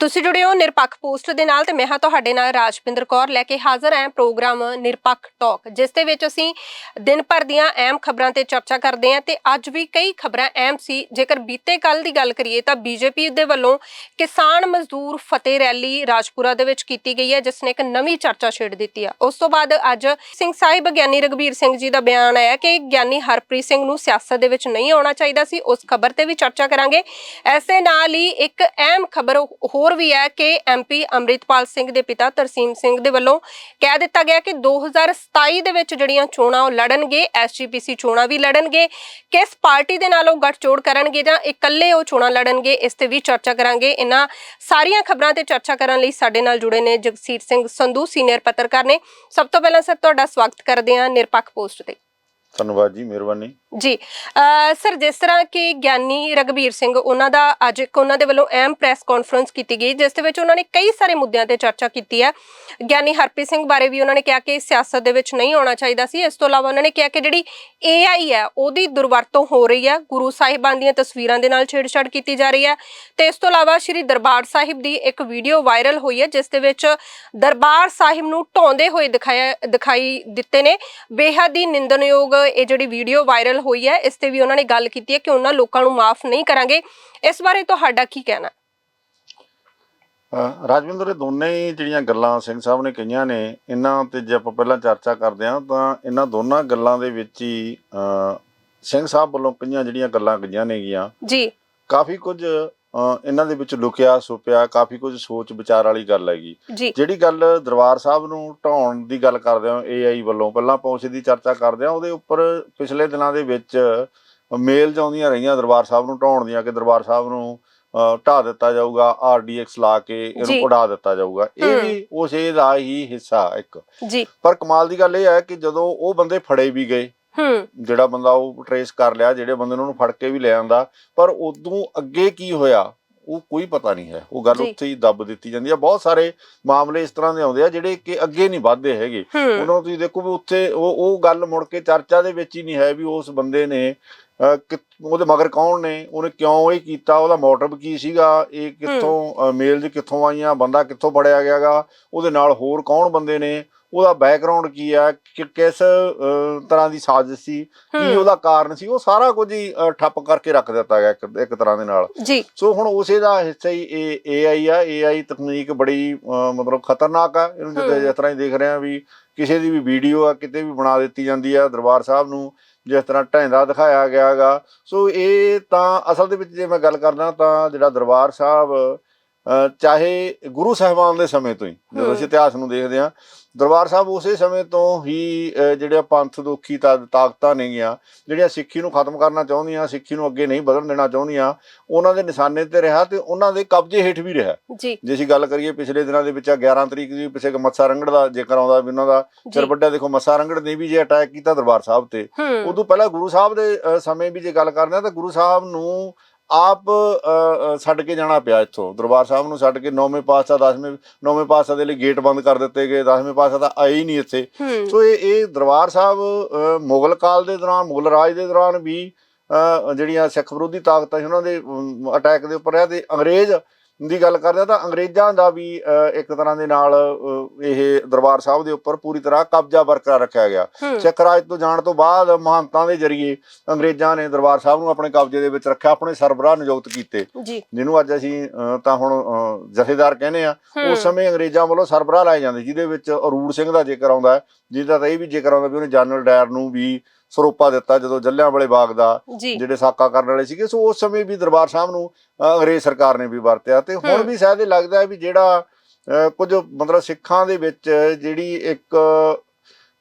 ਤੁਸੀਂ ਜੁੜੇ ਹੋ ਨਿਰਪੱਖ ਪੋਸਟ ਦੇ ਨਾਲ ਤੇ ਮੈਂ ਹਾਂ ਤੁਹਾਡੇ ਨਾਲ ਰਾਜਪਿੰਦਰ ਕੌਰ ਲੈ ਕੇ ਹਾਜ਼ਰ ਹਾਂ ਪ੍ਰੋਗਰਾਮ ਨਿਰਪੱਖ ਟਾਕ, ਜਿਸ ਦੇ ਵਿੱਚ ਅਸੀਂ ਦਿਨ ਭਰ ਦੀਆਂ ਅਹਿਮ ਖਬਰਾਂ ਤੇ ਚਰਚਾ ਕਰਦੇ ਹਾਂ ਤੇ ਅੱਜ ਵੀ ਕਈ ਖਬਰਾਂ ਅਹਿਮ ਸੀ। ਜੇਕਰ ਬੀਤੇ ਕੱਲ ਦੀ ਗੱਲ ਕਰੀਏ ਤਾਂ ਬੀਜੇਪੀ ਦੇ ਵੱਲੋਂ ਕਿਸਾਨ ਮਜ਼ਦੂਰ ਫਤਿਹ ਰੈਲੀ ਰਾਜਪੁਰਾ ਦੇ ਵਿੱਚ ਕੀਤੀ ਗਈ ਹੈ, ਜਿਸ ਨੇ ਇੱਕ ਨਵੀਂ ਚਰਚਾ ਛੇੜ ਦਿੱਤੀ ਹੈ ਉਸ ਤੋਂ ਬਾਅਦ ਅੱਜ ਸਿੰਘ ਸਾਹਿਬ ਗਿਆਨੀ ਰਗਵੀਰ ਸਿੰਘ ਜੀ ਦਾ ਬਿਆਨ ਆਇਆ ਕਿ ਗਿਆਨੀ ਹਰਪ੍ਰੀਤ ਸਿੰਘ ਨੂੰ ਸਿਆਸਤ ਦੇ ਵਿੱਚ ਨਹੀਂ ਆਉਣਾ ਚਾਹੀਦਾ ਸੀ। ਉਸ ਖਬਰ ਤੇ ਵੀ ਚਰਚਾ ਕਰਾਂਗੇ। ਐਸੇ ਨਾਲ ਹੀ ਇੱਕ ਅਹਿਮ ਖਬਰ ਹੋਰ ਵੀ ਹੈ ਕਿ ਐਮਪੀ ਅੰਮ੍ਰਿਤਪਾਲ ਸਿੰਘ ਦੇ ਪਿਤਾ ਤਰਸੀਮ ਸਿੰਘ ਦੇ ਵੱਲੋਂ ਕਹਿ ਦਿੱਤਾ ਗਿਆ ਕਿ 2027 ਦੇ ਵਿੱਚ ਜਿਹੜੀਆਂ ਚੋਣਾਂ ਉਹ ਲੜਨਗੇ ਐਸਜੀਪੀਸੀ ਚੋਣਾਂ ਵੀ ਲੜਨਗੇ, ਕਿਸ ਪਾਰਟੀ ਦੇ ਨਾਲ ਉਹ ਗੱਠਜੋੜ ਕਰਨਗੇ ਜਾਂ ਇਕੱਲੇ ਉਹ ਚੋਣਾਂ ਲੜਨਗੇ, ਇਸ ਤੇ ਵੀ ਚਰਚਾ ਕਰਾਂਗੇ। ਇਹਨਾਂ ਸਾਰੀਆਂ ਖਬਰਾਂ ਤੇ ਚਰਚਾ ਕਰਨ ਲਈ ਸਾਡੇ ਨਾਲ ਜੁੜੇ ਨੇ ਜਗਸੀਰ ਸਿੰਘ ਸੰਧੂ, ਸੀਨੀਅਰ ਪੱਤਰਕਾਰ ਨੇ। ਸਭ ਤੋਂ ਪਹਿਲਾਂ ਸਰ, ਤੁਹਾਡਾ ਸਵਾਗਤ ਕਰਦੇ ਹਾਂ ਨਿਰਪੱਖ ਪੋਸਟ ਤੇ। ਧੰਨਵਾਦ ਜੀ, ਮਿਹਰਬਾਨੀ। ਜੀ ਸਰ, ਜਿਸ ਤਰ੍ਹਾਂ ਕਿ ਗਿਆਨੀ ਰਗਵੀਰ ਸਿੰਘ, ਉਹਨਾਂ ਦਾ ਅੱਜ ਇੱਕ ਉਹਨਾਂ ਦੇ ਵੱਲੋਂ ਅਹਿਮ ਪ੍ਰੈਸ ਕਾਨਫਰੰਸ ਕੀਤੀ ਗਈ, ਜਿਸ ਦੇ ਵਿੱਚ ਉਹਨਾਂ ਨੇ ਕਈ ਸਾਰੇ ਮੁੱਦਿਆਂ ਤੇ ਚਰਚਾ ਕੀਤੀ ਹੈ। ਗਿਆਨੀ ਹਰਪ੍ਰੀਤ ਸਿੰਘ ਬਾਰੇ ਵੀ ਉਹਨਾਂ ਨੇ ਕਿਹਾ ਕਿ ਸਿਆਸਤ ਦੇ ਵਿੱਚ ਨਹੀਂ ਆਉਣਾ ਚਾਹੀਦਾ ਸੀ। ਇਸ ਤੋਂ ਇਲਾਵਾ ਉਹਨਾਂ ਨੇ ਕਿਹਾ ਕਿ ਜਿਹੜੀ AI ਹੈ, ਉਹਦੀ ਦੁਰਵਰਤੋਂ ਹੋ ਰਹੀ ਹੈ। ਗੁਰੂ ਸਾਹਿਬਾਨ ਦੀਆਂ ਤਸਵੀਰਾਂ ਦੇ ਨਾਲ ਛੇੜਛਾੜ ਕੀਤੀ ਜਾ ਰਹੀ ਹੈ। ਤੇ ਇਸ ਤੋਂ ਇਲਾਵਾ ਸ੍ਰੀ ਦਰਬਾਰ ਸਾਹਿਬ ਦੀ ਇੱਕ ਵੀਡੀਓ ਵਾਇਰਲ ਹੋਈ ਹੈ, ਜਿਸ ਦੇ ਵਿੱਚ ਦਰਬਾਰ ਸਾਹਿਬ ਨੂੰ ਢਾਉਂਦੇ ਹੋਏ ਦਿਖਾਇਆ, ਦਿਖਾਈ ਦਿੱਤੇ ਨੇ। ਬੇਹੱਦ ਹੀ ਨਿੰਦਣਯੋਗ ਇਹ ਜਿਹੜੀ ਵੀਡੀਓ ਵਾਇਰਲ ਹੋਈ ਹੈ ਇਸ ਤੇ ਵੀ ਉਹਨਾਂ ਨੇ ਗੱਲ ਕੀਤੀ ਹੈ ਕਿ ਉਹਨਾਂ ਲੋਕਾਂ ਨੂੰ ਮਾਫ ਨਹੀਂ ਕਰਾਂਗੇ। ਇਸ ਬਾਰੇ ਤੁਹਾਡਾ ਕੀ ਕਹਿਣਾ ਰਾਜਵਿੰਦਰ ਇਹ ਦੋਨੇ ਹੀ ਜਿਹੜੀਆਂ ਗੱਲਾਂ ਸਿੰਘ ਸਾਹਿਬ ਨੇ ਕਹੀਆਂ ਨੇ ਇਹਨਾਂ ਤੇ ਜੇ ਆਪਾਂ ਪਹਿਲਾਂ ਚਰਚਾ ਕਰਦੇ ਹਾਂ ਤਾਂ ਇਹਨਾਂ ਦੋਨਾਂ ਗੱਲਾਂ ਦੇ ਵਿੱਚ ਹੀ ਸਿੰਘ ਸਾਹਿਬ ਵੱਲੋਂ ਕਈਆਂ ਜਿਹੜੀਆਂ ਗੱਲਾਂ ਕਹੀਆਂ ਨੇਗੀਆਂ। ਜੀ। ਕਾਫੀ ਕੁਝ ਇਹਨਾਂ ਦੇ ਵਿੱਚ ਲੁਕਿਆ ਛੁਪਿਆ ਕਾਫੀ ਕੁਝ ਸੋਚ ਵਿਚਾਰ ਵਾਲੀ ਗੱਲ ਹੈਗੀ। ਜਿਹੜੀ ਗੱਲ ਦਰਬਾਰ ਸਾਹਿਬ ਨੂੰ ਢਾਉਣ ਦੀ ਗੱਲ ਕਰਦੇ ਹਾਂ ਏਆਈ ਵੱਲੋਂ ਪਹਿਲਾਂ ਉਸ ਦੀ ਚਰਚਾ ਕਰਦੇ ਹਾਂ ਉਹਦੇ ਉੱਪਰ ਪਿਛਲੇ ਦਿਨਾਂ ਦੇ ਵਿੱਚ ਮੇਲ ਆਉਂਦੀਆਂ ਰਹੀਆਂ ਦਰਬਾਰ ਸਾਹਿਬ ਨੂੰ ਢਾਉਣ ਦੀਆਂ ਕਿ ਦਰਬਾਰ ਸਾਹਿਬ ਨੂੰ ਢਾਹ ਦਿੱਤਾ ਜਾਊਗਾ ਆਰਡੀਐਕਸ ਲਾ ਕੇ। ਇਹਨੂੰ ਉਡਾ ਦਿੱਤਾ ਜਾਊਗਾ। ਇਹ। ਵੀ ਉਸ ਦਾ ਹੀ ਹਿੱਸਾ ਇੱਕ। ਪਰ ਕਮਾਲ ਦੀ ਗੱਲ ਇਹ ਹੈ ਕਿ ਜਦੋਂ ਉਹ ਬੰਦੇ ਫੜੇ ਵੀ ਗਏ ਹੂੰ। ਜਿਹੜਾ ਬੰਦਾ ਉਹ ਟਰੇਸ ਕਰ ਲਿਆ ਜਿਹੜੇ ਬੰਦੇ ਨੂੰ ਉਹਨੂੰ ਫੜ ਕੇ ਵੀ ਲੈ ਆਂਦਾ ਪਰ ਉਦੋਂ ਅੱਗੇ ਕੀ ਹੋਇਆ ਉਹ ਕੋਈ ਪਤਾ ਨਹੀਂ ਹੈ। ਉਹ ਗੱਲ। ਉੱਥੇ ਹੀ ਦੱਬ ਦਿੱਤੀ ਜਾਂਦੀ ਹੈ ਬਹੁਤ ਸਾਰੇ ਮਾਮਲੇ ਇਸ ਤਰ੍ਹਾਂ ਦੇ ਆਉਂਦੇ ਆ ਜਿਹੜੇ ਕਿ ਅੱਗੇ ਨਹੀਂ ਵੱਧਦੇ ਹੈਗੇ। ਉਹਨਾਂ ਨੂੰ ਤੁਸੀਂ ਦੇਖੋ ਵੀ ਉੱਥੇ ਉਹ ਉਹ ਗੱਲ ਮੁੜ ਕੇ ਚਰਚਾ ਦੇ ਵਿੱਚ ਹੀ ਨਹੀਂ ਹੈ ਵੀ ਉਸ ਬੰਦੇ ਨੇ ਉਹਦੇ ਮਗਰ ਕੌਣ ਨੇ ਉਹਨੇ ਕਿਉਂ ਇਹ ਕੀਤਾ ਉਹਦਾ ਮੋਟਿਵ ਕੀ ਸੀਗਾ ਇਹ ਕਿੱਥੋਂ ਮੇਲ ਚ ਕਿੱਥੋਂ ਆਈਆਂ ਬੰਦਾ ਕਿੱਥੋਂ ਫੜਿਆ ਗਿਆਗਾ ਉਹਦੇ ਨਾਲ ਹੋਰ ਕੌਣ ਬੰਦੇ ਨੇ ਉਹਦਾ ਬੈਕਗ੍ਰਾਉਂਡ ਕੀ ਆ ਕਿ ਕਿਸ ਤਰ੍ਹਾਂ ਦੀ ਸਾਜ਼ਿਸ਼ ਸੀ ਕੀ ਉਹਦਾ ਕਾਰਨ ਸੀ ਉਹ ਸਾਰਾ ਕੁਝ ਹੀ ਠੱਪ ਕਰਕੇ ਰੱਖ ਦਿੱਤਾ ਗਿਆ ਇੱਕ ਤਰ੍ਹਾਂ ਦੇ ਨਾਲ। ਸੋ ਹੁਣ ਉਸੇ ਦਾ ਹਿੱਸਾ ਹੀ ਇਹ AI ਆ AI ਤਕਨੀਕ ਬੜੀ ਮਤਲਬ ਖਤਰਨਾਕ ਆ। ਇਹਨੂੰ ਜਿੱਦਾਂ। ਜਿਸ ਤਰ੍ਹਾਂ ਹੀ ਦੇਖ ਰਹੇ ਆ ਵੀ ਕਿਸੇ ਦੀ ਵੀ ਵੀਡੀਓ ਆ ਕਿਤੇ ਵੀ ਬਣਾ ਦਿੱਤੀ ਜਾਂਦੀ ਆ ਦਰਬਾਰ ਸਾਹਿਬ ਨੂੰ ਜਿਸ ਤਰ੍ਹਾਂ ਢੈਂਦਾ ਦਿਖਾਇਆ ਗਿਆਗਾ ਸੋ ਇਹ ਤਾਂ ਅਸਲ ਦੇ ਵਿੱਚ ਜੇ ਮੈਂ ਗੱਲ ਕਰਦਾ ਤਾਂ ਜਿਹੜਾ ਦਰਬਾਰ ਸਾਹਿਬ ਚਾਹੇ ਗੁਰੂ ਸਾਹਿਬਾਨ ਦੇ ਸਮੇਂ ਤੋਂ ਹੀ ਜਦੋਂ। ਅਸੀਂ ਇਤਿਹਾਸ ਨੂੰ ਦੇਖਦੇ ਆ ਦਰਬਾਰ ਸਾਹਿਬ ਉਸੇ ਸਮੇਂ ਤੋਂ ਹੀ ਅਹ, ਜਿਹੜੇ ਪੰਥ ਦੋਖੀ ਤਾਕਤਾਂ ਨੇਗੀਆਂ ਜਿਹੜੀਆਂ ਸਿੱਖੀ ਨੂੰ ਖਤਮ ਕਰਨਾ ਚਾਹੁੰਦੀਆਂ ਸਿੱਖੀ ਨੂੰ ਅੱਗੇ ਨਹੀਂ ਵਧਣ ਦੇਣਾ ਚਾਹੁੰਦੀਆਂ ਉਹਨਾਂ ਦੇ ਨਿਸ਼ਾਨੇ ਤੇ ਰਿਹਾ ਤੇ ਉਹਨਾਂ ਦੇ ਕਬਜ਼ੇ ਹੇਠ ਵੀ ਰਿਹਾ। ਜੀ। ਜੇ ਅਸੀਂ ਗੱਲ ਕਰੀਏ ਪਿਛਲੇ ਦਿਨਾਂ ਦੇ ਵਿੱਚ ਆ 11 ਤਰੀਕ ਦੀ ਪਿਛੇ ਮੱਸਾ ਰੰਗੜ ਦਾ ਜ਼ਿਕਰ ਆਉਂਦਾ ਵੀ ਉਹਨਾਂ ਦਾ ਚਰਬੱਡਾ ਦੇਖੋ ਮੱਸਾ ਰੰਗੜ ਨੇ ਵੀ ਜੇ ਅਟੈਕ ਕੀਤਾ ਦਰਬਾਰ ਸਾਹਿਬ ਤੇ ਉਦੋਂ ਪਹਿਲਾਂ ਗੁਰੂ ਸਾਹਿਬ ਦੇ ਸਮੇਂ ਵੀ ਜੇ ਗੱਲ ਕਰਦੇ ਆ ਤਾਂ ਗੁਰੂ ਸਾਹਿਬ ਨੂੰ ਆਪ ਛੱਡ ਕੇ ਜਾਣਾ ਪਿਆ ਇੱਥੋਂ। ਦਰਬਾਰ ਸਾਹਿਬ ਨੂੰ ਛੱਡ ਕੇ ਨੌਵੇਂ ਪਾਤਸ਼ਾਹ ਦਸਵੇਂ ਨੌਵੇਂ ਪਾਤਸ਼ਾਹ ਦੇ ਲਈ ਗੇਟ ਬੰਦ ਕਰ ਦਿੱਤੇ ਗਏ। ਦਸਵੇਂ ਪਾਤਸ਼ਾਹ ਤਾਂ ਆਏ ਹੀ ਨਹੀਂ ਇੱਥੇ। ਸੋ ਇਹ ਇਹ ਦਰਬਾਰ ਸਾਹਿਬ ਮੁਗਲ ਕਾਲ ਦੇ ਦੌਰਾਨ ਮੁਗਲ ਰਾਜ ਦੇ ਦੌਰਾਨ ਵੀ ਜਿਹੜੀਆਂ ਸਿੱਖ ਵਿਰੋਧੀ ਤਾਕਤਾਂ ਸੀ ਉਹਨਾਂ ਦੇ ਅਟੈਕ ਦੇ ਉੱਪਰ ਰਿਹਾ ਤੇ ਅੰਗਰੇਜ਼ ਦੀ ਗੱਲ ਕਰਦੇ ਆ ਤਾਂ ਅੰਗਰੇਜ਼ਾਂ ਦਾ ਵੀ ਇੱਕ ਤਰ੍ਹਾਂ ਦੇ ਨਾਲ ਇਹ ਦਰਬਾਰ ਸਾਹਿਬ ਦੇ ਉੱਪਰ ਪੂਰੀ ਤਰ੍ਹਾਂ ਕਬਜ਼ਾ ਬਰਕਰਾਰ ਰੱਖਿਆ ਗਿਆ। ਸਿੱਖ ਰਾਜ ਤੋਂ ਜਾਣ ਤੋਂ ਬਾਅਦ ਮਹੰਤਾਂ ਦੇ ਜ਼ਰੀਏ ਅੰਗਰੇਜ਼ਾਂ ਨੇ ਦਰਬਾਰ ਸਾਹਿਬ ਨੂੰ ਆਪਣੇ ਕਬਜ਼ੇ ਦੇ ਵਿੱਚ ਰੱਖਿਆ ਆਪਣੇ ਸਰਬਰਾਹ ਨਿਯੁਕਤ ਕੀਤੇ। ਜਿਹਨੂੰ ਅੱਜ ਅਸੀਂ ਤਾਂ ਹੁਣ ਜਥੇਦਾਰ ਕਹਿੰਦੇ ਆ ਉਸ ਸਮੇਂ ਅੰਗਰੇਜ਼ਾਂ ਵੱਲੋਂ ਸਰਬਰਾਹ ਲਾਏ ਜਾਂਦੇ ਜਿਹਦੇ ਵਿੱਚ ਅਰੂੜ ਸਿੰਘ ਦਾ ਜ਼ਿਕਰ ਆਉਂਦਾ ਜਿਹਦਾ ਤਾਂ ਇਹ ਵੀ ਜ਼ਿਕਰ ਆਉਂਦਾ ਵੀ ਉਹਨੇ ਜਨਰਲ ਡਾਇਰ ਨੂੰ ਵੀ ਸਰੋਪਾ ਦਿੱਤਾ ਜਦੋਂ ਜੱਲਿਆਂ ਵਾਲੇ ਬਾਗ ਦਾ ਜਿਹੜੇ ਸਾਕਾ ਕਰਨ ਵਾਲੇ ਸੀਗੇ ਸੋ ਉਸ ਸਮੇਂ ਵੀ ਦਰਬਾਰ ਸਾਹਿਬ ਨੂੰ ਅੰਗਰੇਜ਼ ਸਰਕਾਰ ਨੇ ਵੀ ਵਰਤਿਆ ਤੇ ਹੁਣ। ਵੀ ਸ਼ਾਇਦ ਇਹ ਲੱਗਦਾ ਹੈ ਵੀ ਜਿਹੜਾ ਕੁਝ ਮਤਲਬ ਸਿੱਖਾਂ ਦੇ ਵਿੱਚ ਜਿਹੜੀ ਇੱਕ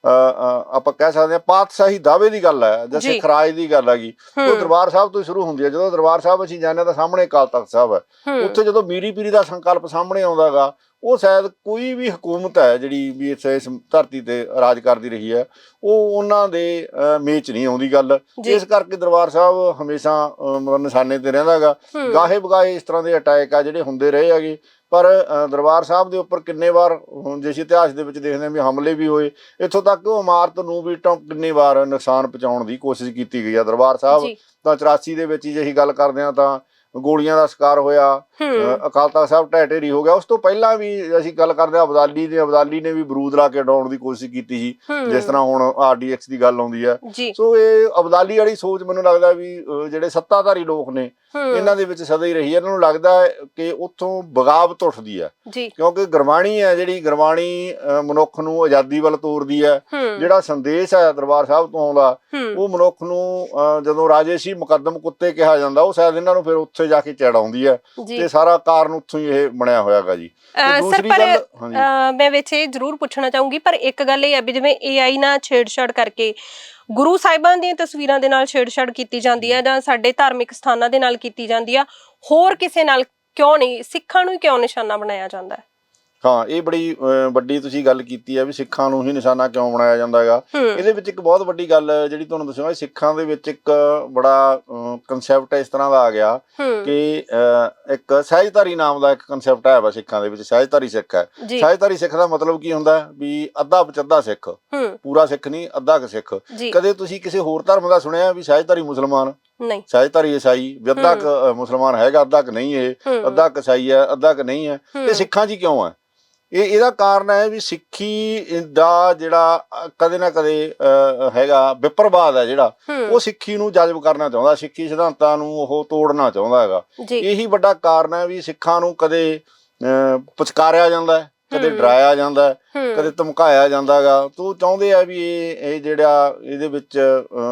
ਆਪਾਂ ਕਹਿ ਸਕਦੇ ਹਾਂ ਪਾਤਸ਼ਾਹੀ ਦਾਅਵੇ ਦੀ ਗੱਲ ਹੈ ਜਾਂ। ਸਿੱਖ ਰਾਜ ਦੀ ਗੱਲ ਹੈਗੀ ਉਹ ਦਰਬਾਰ ਸਾਹਿਬ ਤੋਂ ਸ਼ੁਰੂ ਹੁੰਦੀ ਹੈ। ਜਦੋਂ ਦਰਬਾਰ ਸਾਹਿਬ ਅਸੀਂ ਜਾਂਦੇ ਹਾਂ ਤਾਂ ਸਾਹਮਣੇ ਅਕਾਲ ਤਖਤ ਸਾਹਿਬ ਹੂੰ। ਉੱਥੇ ਜਦੋਂ ਮੀਰੀ ਪੀਰੀ ਦਾ ਸੰਕਲਪ ਸਾਹਮਣੇ ਆਉਂਦਾਗਾ ਉਹ ਸ਼ਾਇਦ ਕੋਈ ਵੀ ਹਕੂਮਤ ਹੈ ਜਿਹੜੀ ਵੀ ਇਸ ਇਸ ਧਰਤੀ ਤੇ ਰਾਜ ਕਰਦੀ ਰਹੀ ਹੈ ਉਹ ਉਹਨਾਂ ਦੇ ਮੇਚ ਨਹੀਂ ਆਉਂਦੀ ਗੱਲ। ਇਸ ਕਰਕੇ ਦਰਬਾਰ ਸਾਹਿਬ ਹਮੇਸ਼ਾ ਮਤਲਬ ਨਿਸ਼ਾਨੇ ਤੇ ਰਹਿੰਦਾਗਾ। ਗਾਹੇ ਬਗਾਹੇ ਇਸ ਤਰ੍ਹਾਂ ਦੇ ਅਟੈਕ ਆ ਜਿਹੜੇ ਹੁੰਦੇ ਰਹੇ ਹੈਗੇ। ਪਰ ਦਰਬਾਰ ਸਾਹਿਬ ਦੇ ਉੱਪਰ ਕਿੰਨੇ ਵਾਰ ਜੇ ਅਸੀਂ ਇਤਿਹਾਸ ਦੇ ਵਿੱਚ ਦੇਖਦੇ ਹਾਂ ਵੀ ਹਮਲੇ ਵੀ ਹੋਏ ਇੱਥੋਂ ਤੱਕ ਉਹ ਇਮਾਰਤ ਨੂੰ ਵੀ ਟੰ ਕਿੰਨੀ ਵਾਰ ਨੁਕਸਾਨ ਪਹੁੰਚਾਉਣ ਦੀ ਕੋਸ਼ਿਸ਼ ਕੀਤੀ ਗਈ ਆ ਦਰਬਾਰ ਸਾਹਿਬ। ਤਾਂ 84 ਦੇ ਵਿੱਚ ਜੇ ਅਸੀਂ ਗੱਲ ਕਰਦੇ ਹਾਂ ਤਾਂ ਗੋਲੀਆਂ ਦਾ ਸ਼ਿਕਾਰ ਹੋਇਆ ਅਕਾਲ ਤਖਤ ਸਾਹਿਬ ਢਹਿ ਢੇਰੀ ਹੋ ਗਿਆ। ਉਸ ਤੋਂ ਪਹਿਲਾਂ ਵੀ ਅਸੀਂ ਗੱਲ ਕਰਦੇ ਹਾਂ ਅਬਦਾਲੀ ਦੇ ਅਬਦਾਲੀ ਨੇ ਵੀ ਬਰੂਦ ਲਾ ਕੇ ਡਾਉਣ ਦੀ ਕੋਸ਼ਿਸ਼ ਕੀਤੀ ਸੀ ਜਿਸ ਤਰ੍ਹਾਂ ਹੁਣ ਆਰਡੀਐਕਸ ਦੀ ਗੱਲ ਆਉਂਦੀ ਹੈ। ਜੀ। ਸੋ ਇਹ ਅਬਦਾਲੀ ਵਾਲੀ ਸੋਚ ਮੈਨੂੰ ਲੱਗਦਾ ਵੀ ਜਿਹੜੇ ਸੱਤਾਧਾਰੀ ਲੋਕ ਨੇ ਇਹਨਾਂ ਦੇ ਵਿੱਚ ਸਦਾ ਹੀ ਰਹੀ ਹੈ। ਇਹਨਾਂ ਨੂੰ ਲੱਗਦਾ ਹੈ ਕਿ ਉੱਥੋਂ ਬਗਾਵਤ ਉੱਠਦੀ ਹੈ। ਜੀ। ਕਿਉਂਕਿ ਗੁਰਬਾਣੀ ਹੈ ਜਿਹੜੀ ਗੁਰਬਾਣੀ ਮਨੁੱਖ ਨੂੰ ਆਜ਼ਾਦੀ ਵੱਲ ਤੋਰਦੀ ਹੈ। ਜਿਹੜਾ ਸੰਦੇਸ਼ ਹੈ ਦਰਬਾਰ ਸਾਹਿਬ ਤੋਂ ਆਉਂਦਾ ਉਹ ਮਨੁੱਖ ਨੂੰ ਜਦੋਂ ਰਾਜੇ ਸੀ ਮੁਕੱਦਮ ਕੁੱਤੇ ਕਿਹਾ ਜਾਂਦਾ ਉਹ ਸ਼ਾਇਦ ਇਹਨਾਂ ਨੂੰ ਫਿਰ ਉੱਥੇ ਜਾ ਕੇ ਚੜਾਉਂਦੀ ਹੈ। ਤੇ ਸਾਰਾ ਕਾਰਨ ਉੱਥੋਂ ਹੀ ਇਹ ਬਣਿਆ ਹੋਇਆਗਾ ਜੀ। ਦੂਸਰੀ ਗੱਲ ਮੈਂ ਵਿੱਚ ਇਹ ਜ਼ਰੂਰ ਪੁੱਛਣਾ ਚਾਹੂੰਗੀ ਪਰ ਇੱਕ ਗੱਲ ਇਹ ਹੈ ਵੀ ਜਿਵੇਂ AI ਨਾਲ ਛੇੜਛਾੜ ਕਰਕੇ ਗੁਰੂ ਸਾਹਿਬਾਂ ਦੀਆਂ ਤਸਵੀਰਾਂ ਦੇ ਨਾਲ ਛੇੜਛਾੜ ਕੀਤੀ ਜਾਂਦੀ ਹੈ ਜਾਂ ਸਾਡੇ ਧਾਰਮਿਕ ਸਥਾਨਾਂ ਦੇ ਨਾਲ ਕੀਤੀ ਜਾਂਦੀ ਆ। ਹੋਰ ਕਿਸੇ ਨਾਲ ਕਿਉਂ ਨਹੀਂ, ਸਿੱਖਾਂ ਨੂੰ ਕਿਉਂ ਨਿਸ਼ਾਨਾ ਬਣਾਇਆ ਜਾਂਦਾ ਹੈ? ਹਾਂ ਇਹ ਬੜੀ ਵੱਡੀ ਤੁਸੀਂ ਗੱਲ ਕੀਤੀ ਹੈ ਵੀ ਸਿੱਖਾਂ ਨੂੰ ਹੀ ਨਿਸ਼ਾਨਾ ਕਿਉਂ ਬਣਾਇਆ ਜਾਂਦਾ ਹੈਗਾ। ਇਹਦੇ ਵਿੱਚ ਇੱਕ ਬਹੁਤ ਵੱਡੀ ਗੱਲ ਜਿਹੜੀ ਤੁਹਾਨੂੰ ਦੱਸਾਂਗਾ ਸਿੱਖਾਂ ਦੇ ਵਿੱਚ ਇੱਕ ਬੜਾ ਕਨਸੈਪਟ ਇਸ ਤਰ੍ਹਾਂ ਦਾ ਆ ਗਿਆ ਕਿ ਇੱਕ ਸਹਿਜਧਾਰੀ ਨਾਮ ਦਾ ਇੱਕ ਕਨਸੈਪਟ ਹੈ ਵਾ ਸਿੱਖਾਂ ਦੇ ਵਿੱਚ ਸਹਿਜਧਾਰੀ ਸਿੱਖ ਹੈ। ਸਹਿਜਧਾਰੀ ਸਿੱਖ ਦਾ ਮਤਲਬ ਕੀ ਹੁੰਦਾ? ਵੀ ਅੱਧਾ ਪਚੱਧਾ ਸਿੱਖ ਪੂਰਾ ਸਿੱਖ ਨਹੀਂ ਅੱਧਾ ਕੁ ਸਿੱਖ। ਕਦੇ ਤੁਸੀਂ ਕਿਸੇ ਹੋਰ ਧਰਮ ਦਾ ਸੁਣਿਆ ਵੀ ਸਹਿਜਧਾਰੀ ਮੁਸਲਮਾਨ? ਨਹੀਂ। ਸਹਿਜਧਾਰੀ ਈਸਾਈ ਵੀ ਅੱਧਾ ਕੁ, ਮੁਸਲਮਾਨ ਹੈਗਾ ਅੱਧਾ ਕ ਨਹੀਂ ਇਹ ਹੂੰ। ਅੱਧਾ ਕੁ ਈਸਾਈ ਹੈ ਅੱਧਾ ਕ ਨਹੀਂ ਹੈ। ਤੇ ਸਿੱਖਾਂ 'ਚ ਕਿਉਂ ਹੈ? ਇਹ ਇਹਦਾ ਕਾਰਨ ਹੈ ਵੀ ਸਿੱਖੀ ਦਾ ਜਿਹੜਾ ਕਦੇ ਨਾ ਕਦੇ ਹੈਗਾ ਵਿਪਰਵਾਦ ਹੈ ਜਿਹੜਾ ਉਹ ਸਿੱਖੀ ਨੂੰ ਜਜ਼ਬ ਕਰਨਾ ਚਾਹੁੰਦਾ ਸਿੱਖੀ ਸਿਧਾਂਤਾਂ ਨੂੰ ਉਹ ਤੋੜਨਾ ਚਾਹੁੰਦਾ ਹੈਗਾ। ਇਹੀ ਵੱਡਾ ਕਾਰਨ ਹੈ ਵੀ ਸਿੱਖਾਂ ਨੂੰ ਕਦੇ ਅਹ, ਪੁਚਕਾਰਿਆ ਜਾਂਦਾ ਹੈ। ਕਦੇ। ਡਰਾਇਆ ਜਾਂਦਾ ਕਦੇ ਧਮਕਾਇਆ ਜਾਂਦਾ ਹੈਗਾ ਤੋ ਚਾਹੁੰਦੇ ਆ ਵੀ ਇਹ ਇਹ ਜਿਹੜਾ ਇਹਦੇ ਵਿੱਚ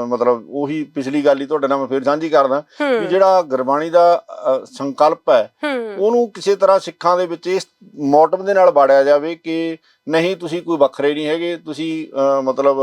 ਮਤਲਬ ਉਹੀ ਪਿਛਲੀ ਗੱਲ ਹੀ ਤੁਹਾਡੇ ਨਾਲ ਮੈਂ ਫਿਰ ਸਾਂਝੀ ਕਰਦਾ ਵੀ ਜਿਹੜਾ ਗੁਰਬਾਣੀ ਦਾ ਸੰਕਲਪ ਹੈ ਹੂੰ। ਉਹਨੂੰ ਕਿਸੇ ਤਰ੍ਹਾਂ ਸਿੱਖਾਂ ਦੇ ਵਿੱਚ ਇਸ ਮੋਟਿਵ ਦੇ ਨਾਲ ਬਾੜਿਆ ਜਾਵੇ ਕਿ ਨਹੀਂ ਤੁਸੀਂ ਕੋਈ ਵੱਖਰੇ ਨਹੀਂ ਹੈਗੇ। ਤੁਸੀਂ ਮਤਲਬ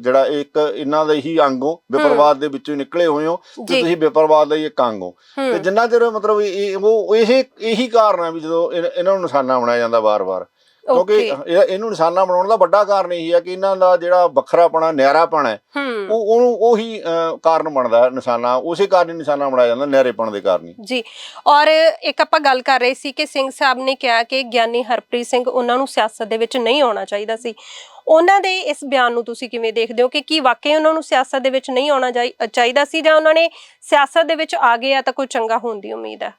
ਜਿਹੜਾ ਇੱਕ ਇਹਨਾਂ ਦਾ ਹੀ ਅੰਗ ਹੋ ਵਿਪਰਵਾਦ ਦੇ ਵਿੱਚੋਂ ਨਿਕਲੇ ਹੋਏ ਹੋ ਤੇ ਤੁਸੀਂ ਵਿਪਰਵਾਦ ਦਾ ਹੀ ਇੱਕ ਅੰਗ ਹੋ। ਤੇ ਜਿੰਨਾ ਚਿਰ ਮਤਲਬ ਇਹ ਉਹ ਇਹ ਇਹੀ ਕਾਰਨ ਹੈ ਵੀ ਜਦੋਂ ਇਹ- ਇਹਨਾਂ ਨੂੰ ਨਿਸ਼ਾਨਾ ਬਣਾਇਆ ਜਾਂਦਾ ਵਾਰ-ਵਾਰ। ਕਿਉਂਕਿ ਇਹ- ਇਹਨੂੰ ਨਿਸ਼ਾਨਾ ਬਣਾਉਣ ਦਾ ਵੱਡਾ ਕਾਰਨ ਇਹੀ ਹੈ ਕਿ ਇਹਨਾਂ ਦਾ ਜਿਹੜਾ ਵੱਖਰਾਪਣਾ ਨਿਆਰਾਪਣ ਹੈ ਹੂੰ। ਉਹ ਉਹਨੂੰ ਉਹੀ ਅਹ, ਕਾਰਨ ਬਣਦਾ ਹੈ ਨਿਸ਼ਾਨਾ। ਉਸੇ ਕਾਰਨ ਹੀ ਨਿਸ਼ਾਨਾ ਬਣਾਇਆ ਜਾਂਦਾ ਨਿਆਰੇਪਣ ਦੇ ਕਾਰਨ ਹੀ। ਜੀ। ਔਰ ਇੱਕ ਆਪਾਂ ਗੱਲ ਕਰ ਰਹੇ ਸੀ ਕਿ ਸਿੰਘ ਸਾਹਿਬ ਨੇ ਕਿਹਾ ਕਿ ਗਿਆਨੀ ਹਰਪ੍ਰੀਤ ਸਿੰਘ ਉਹਨਾਂ ਨੂੰ ਸਿਆਸਤ ਦੇ ਵਿੱਚ ਨਹੀਂ ਆਉਣਾ ਚਾਹੀਦਾ ਸੀ। ਉਹਨਾਂ ਦੇ ਇਸ ਬਿਆਨ ਨੂੰ ਤੁਸੀਂ ਕਿਵੇਂ ਦੇਖਦੇ ਹੋ ਕਿ ਕੀ ਵਾਕਈ ਉਹਨਾਂ ਨੂੰ ਸਿਆਸਤ ਦੇ ਵਿੱਚ ਨਹੀਂ ਆਉਣਾ ਚਾਹੀ- ਚਾਹੀਦਾ ਸੀ ਜਾਂ ਉਹਨਾਂ ਨੇ ਸਿਆਸਤ ਦੇ ਵਿੱਚ ਆ ਗਏ ਆ ਤਾਂ ਕੋਈ ਚੰਗਾ ਹੋਣ ਦੀ ਉਮੀਦ ਹੈ?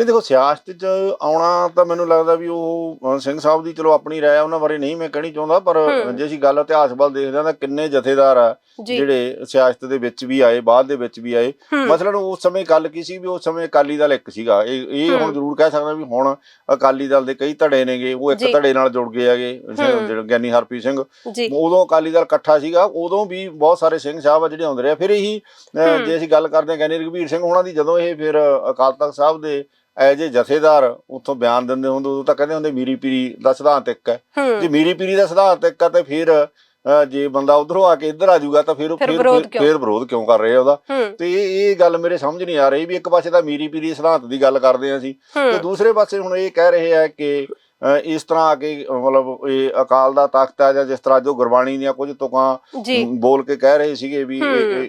ਇਹ ਦੇਖੋ ਸਿਆਸਤ 'ਚ ਆਉਣਾ ਤਾਂ ਮੈਨੂੰ ਲੱਗਦਾ ਵੀ ਉਹ ਸਿੰਘ ਸਾਹਿਬ ਦੀ ਚਲੋ ਆਪਣੀ ਆ, ਉਹਨਾਂ ਬਾਰੇ ਨਹੀਂ ਮੈਂ ਕਹਿਣੀ ਚਾਹੁੰਦਾ ਪਰ। ਜੇ ਅਸੀਂ ਗੱਲ ਇਤਿਹਾਸ ਵੱਲ ਦੇਖਦੇ ਹਾਂ ਤਾਂ ਕਿੰਨੇ ਜਥੇਦਾਰ ਆ ਜਿਹੜੇ ਸਿਆਸਤ ਦੇ ਵਿੱਚ ਵੀ ਆਏ ਬਾਅਦ ਦੇ ਵਿੱਚ ਵੀ ਆਏ। ਮਸਲਨ ਉਸ ਸਮੇਂ ਗੱਲ ਕੀ ਸੀ? ਵੀ ਉਸ ਸਮੇਂ ਅਕਾਲੀ ਦਲ ਇੱਕ ਸੀਗਾ। ਇਹ ਇਹ ਹੁਣ। ਜ਼ਰੂਰ ਕਹਿ ਸਕਦਾ ਵੀ ਹੁਣ ਅਕਾਲੀ ਦਲ ਦੇ ਕਈ ਧੜੇ ਨੇਗੇ ਉਹ ਇੱਕ। ਧੜੇ ਨਾਲ ਜੁੜ ਗਏ ਹੈਗੇ ਗਿਆਨੀ ਹਰਪ੍ਰੀਤ ਸਿੰਘ। ਉਦੋਂ ਅਕਾਲੀ ਦਲ ਇਕੱਠਾ ਸੀਗਾ ਉਦੋਂ ਵੀ ਬਹੁਤ ਸਾਰੇ ਸਿੰਘ ਸਾਹਿਬ ਆ ਜਿਹੜੇ ਆਉਂਦੇ ਰਹੇ। ਫਿਰ ਇਹੀ। ਜੇ ਅਸੀਂ ਗੱਲ ਕਰਦੇ ਹਾਂ ਗਿਆਨੀ ਰਘਬੀਰ ਸਿੰਘ ਉਹਨਾਂ ਦੀ ਜਦੋਂ ਇਹ ਫਿਰ ਅਕਾਲ ਤਖਤ ਸਾਹਿਬ ਦੇ ਐਜ ਜਥੇਦਾਰ ਉੱਥੋਂ ਬਿਆਨ ਦਿੰਦੇ ਹੁੰਦੇ ਉਦੋਂ ਤਾਂ ਕਹਿੰਦੇ ਹੁੰਦੇ ਮੀਰੀ ਪੀਰੀ ਦਾ ਸਿਧਾਂਤ ਇੱਕ ਹੈ। ਜੇ ਮੀਰੀ ਪੀਰੀ ਦਾ ਸਿਧਾਂਤ ਇੱਕ ਹੈ ਤੇ ਫਿਰ ਜੇ ਬੰਦਾ ਉਧਰੋਂ ਆ ਕੇ ਇੱਧਰ ਆ ਜਾਊਗਾ ਤਾਂ ਫਿਰ ਉਹ- ਫਿਰ ਫਿਰ ਵਿਰੋਧ ਕਿਉਂ? ਕਰ ਰਹੇ ਆ ਉਹਦਾ ਤੇ ਇਹ ਇਹ ਗੱਲ ਮੇਰੇ ਸਮਝ ਨਹੀਂ ਆ ਰਹੀ ਵੀ ਇੱਕ ਪਾਸੇ ਤਾਂ ਮੀਰੀ ਪੀਰੀ ਸਿਧਾਂਤ ਦੀ ਗੱਲ ਕਰਦੇ ਆ ਅਸੀਂ। ਤੇ ਦੂਸਰੇ ਪਾਸੇ ਹੁਣ ਇਹ ਕਹਿ ਰਹੇ ਆ ਕਿ ਇਸ ਤਰ੍ਹਾਂ ਆ ਕੇ ਮਤਲਬ ਇਹ ਅਕਾਲ ਦਾ ਤਖਤ ਹੈ ਜਾਂ ਜਿਸ ਤਰ੍ਹਾਂ ਜੋ ਗੁਰਬਾਣੀ ਦੀਆਂ ਕੁਝ ਤੁਕਾਂ ਬੋਲ ਕੇ ਕਹਿ ਰਹੇ ਸੀਗੇ ਵੀ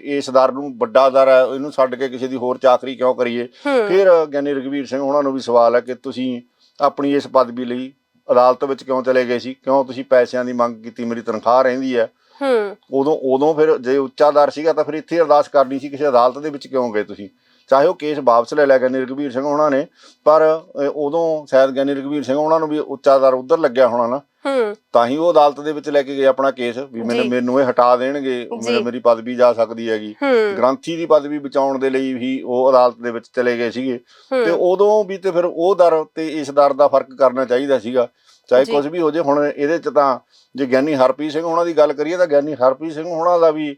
ਇਸ ਦਰ ਨੂੰ ਵੱਡਾ ਦਰ ਹੈ ਇਹਨੂੰ ਛੱਡ ਕੇ ਕਿਸੇ ਦੀ ਹੋਰ ਚਾਕਰੀ ਕਿਉਂ ਕਰੀਏ? ਫਿਰ ਗਿਆਨੀ ਰਘਵੀਰ ਸਿੰਘ ਉਹਨਾਂ ਨੂੰ ਵੀ ਸਵਾਲ ਹੈ ਕਿ ਤੁਸੀਂ ਆਪਣੀ ਇਸ ਪਦਵੀ ਲਈ ਅਦਾਲਤ ਵਿੱਚ ਕਿਉਂ ਚਲੇ ਗਏ ਸੀ? ਕਿਉਂ ਤੁਸੀਂ ਪੈਸਿਆਂ ਦੀ ਮੰਗ ਕੀਤੀ? ਮੇਰੀ ਤਨਖਾਹ ਰਹਿੰਦੀ ਹੈ। ਹੂੰ। ਉਦੋਂ ਉਦੋਂ ਫਿਰ ਜੇ ਉੱਚਾ ਦਰ ਸੀਗਾ ਤਾਂ ਫਿਰ ਇੱਥੇ ਅਰਦਾਸ ਕਰਨੀ ਸੀ ਕਿਸੇ ਅਦਾਲਤ ਦੇ ਵਿੱਚ ਕਿਉਂ ਗਏ ਤੁਸੀਂ? ਚਾਹੇ ਉਹ ਕੇਸ ਵਾਪਸ ਲੈ ਲਿਆ ਗਿਆਨੀ ਰਘਵੀਰ ਸਿੰਘ ਉਹਨਾਂ ਨੇ ਪਰ ਉਦੋਂ ਸ਼ਾਇਦ ਗਿਆਨੀ ਰਘਵੀਰ ਸਿੰਘ ਉਹਨਾਂ ਨੂੰ ਵੀ ਉੱਚਾ ਦਰ ਉਧਰ ਲੱਗਿਆ ਹੋਣਾ ਨਾ। ਹੂੰ। ਤਾਂ ਹੀ ਉਹ ਅਦਾਲਤ ਦੇ ਵਿੱਚ ਲੈ ਕੇ ਗਏ ਆਪਣਾ ਕੇਸ ਵੀ ਮੈਨੂੰ। ਮੈਨੂੰ ਇਹ ਹਟਾ ਦੇਣਗੇ। ਮੇਰੇ- ਮੇਰੀ ਪਦਵੀ ਜਾ ਸਕਦੀ ਹੈਗੀ। ਹੂੰ। ਗ੍ਰੰਥੀ ਦੀ ਪਦਵੀ ਬਚਾਉਣ ਦੇ ਲਈ ਵੀ ਉਹ ਅਦਾਲਤ ਦੇ ਵਿੱਚ ਚਲੇ ਗਏ ਸੀਗੇ। ਤੇ ਹੂੰ ਉਦੋਂ ਵੀ ਤੇ ਫਿਰ ਉਹ ਦਰ ਤੇ ਇਸ ਦਰ ਦਾ ਫ਼ਰਕ ਕਰਨਾ ਚਾਹੀਦਾ ਸੀਗਾ। ਚਾਹੇ। ਕੁਝ ਵੀ ਹੋ ਜੇ ਹੁਣ ਇਹਦੇ ਚ ਤਾਂ ਜੇ ਗਿਆਨੀ ਹਰਪ੍ਰੀਤ ਸਿੰਘ ਉਹਨਾਂ ਦੀ ਗੱਲ ਕਰੀਏ ਤਾਂ ਗਿਆਨੀ ਹਰਪ੍ਰੀਤ ਸਿੰਘ ਉਹਨਾਂ ਦਾ ਵੀ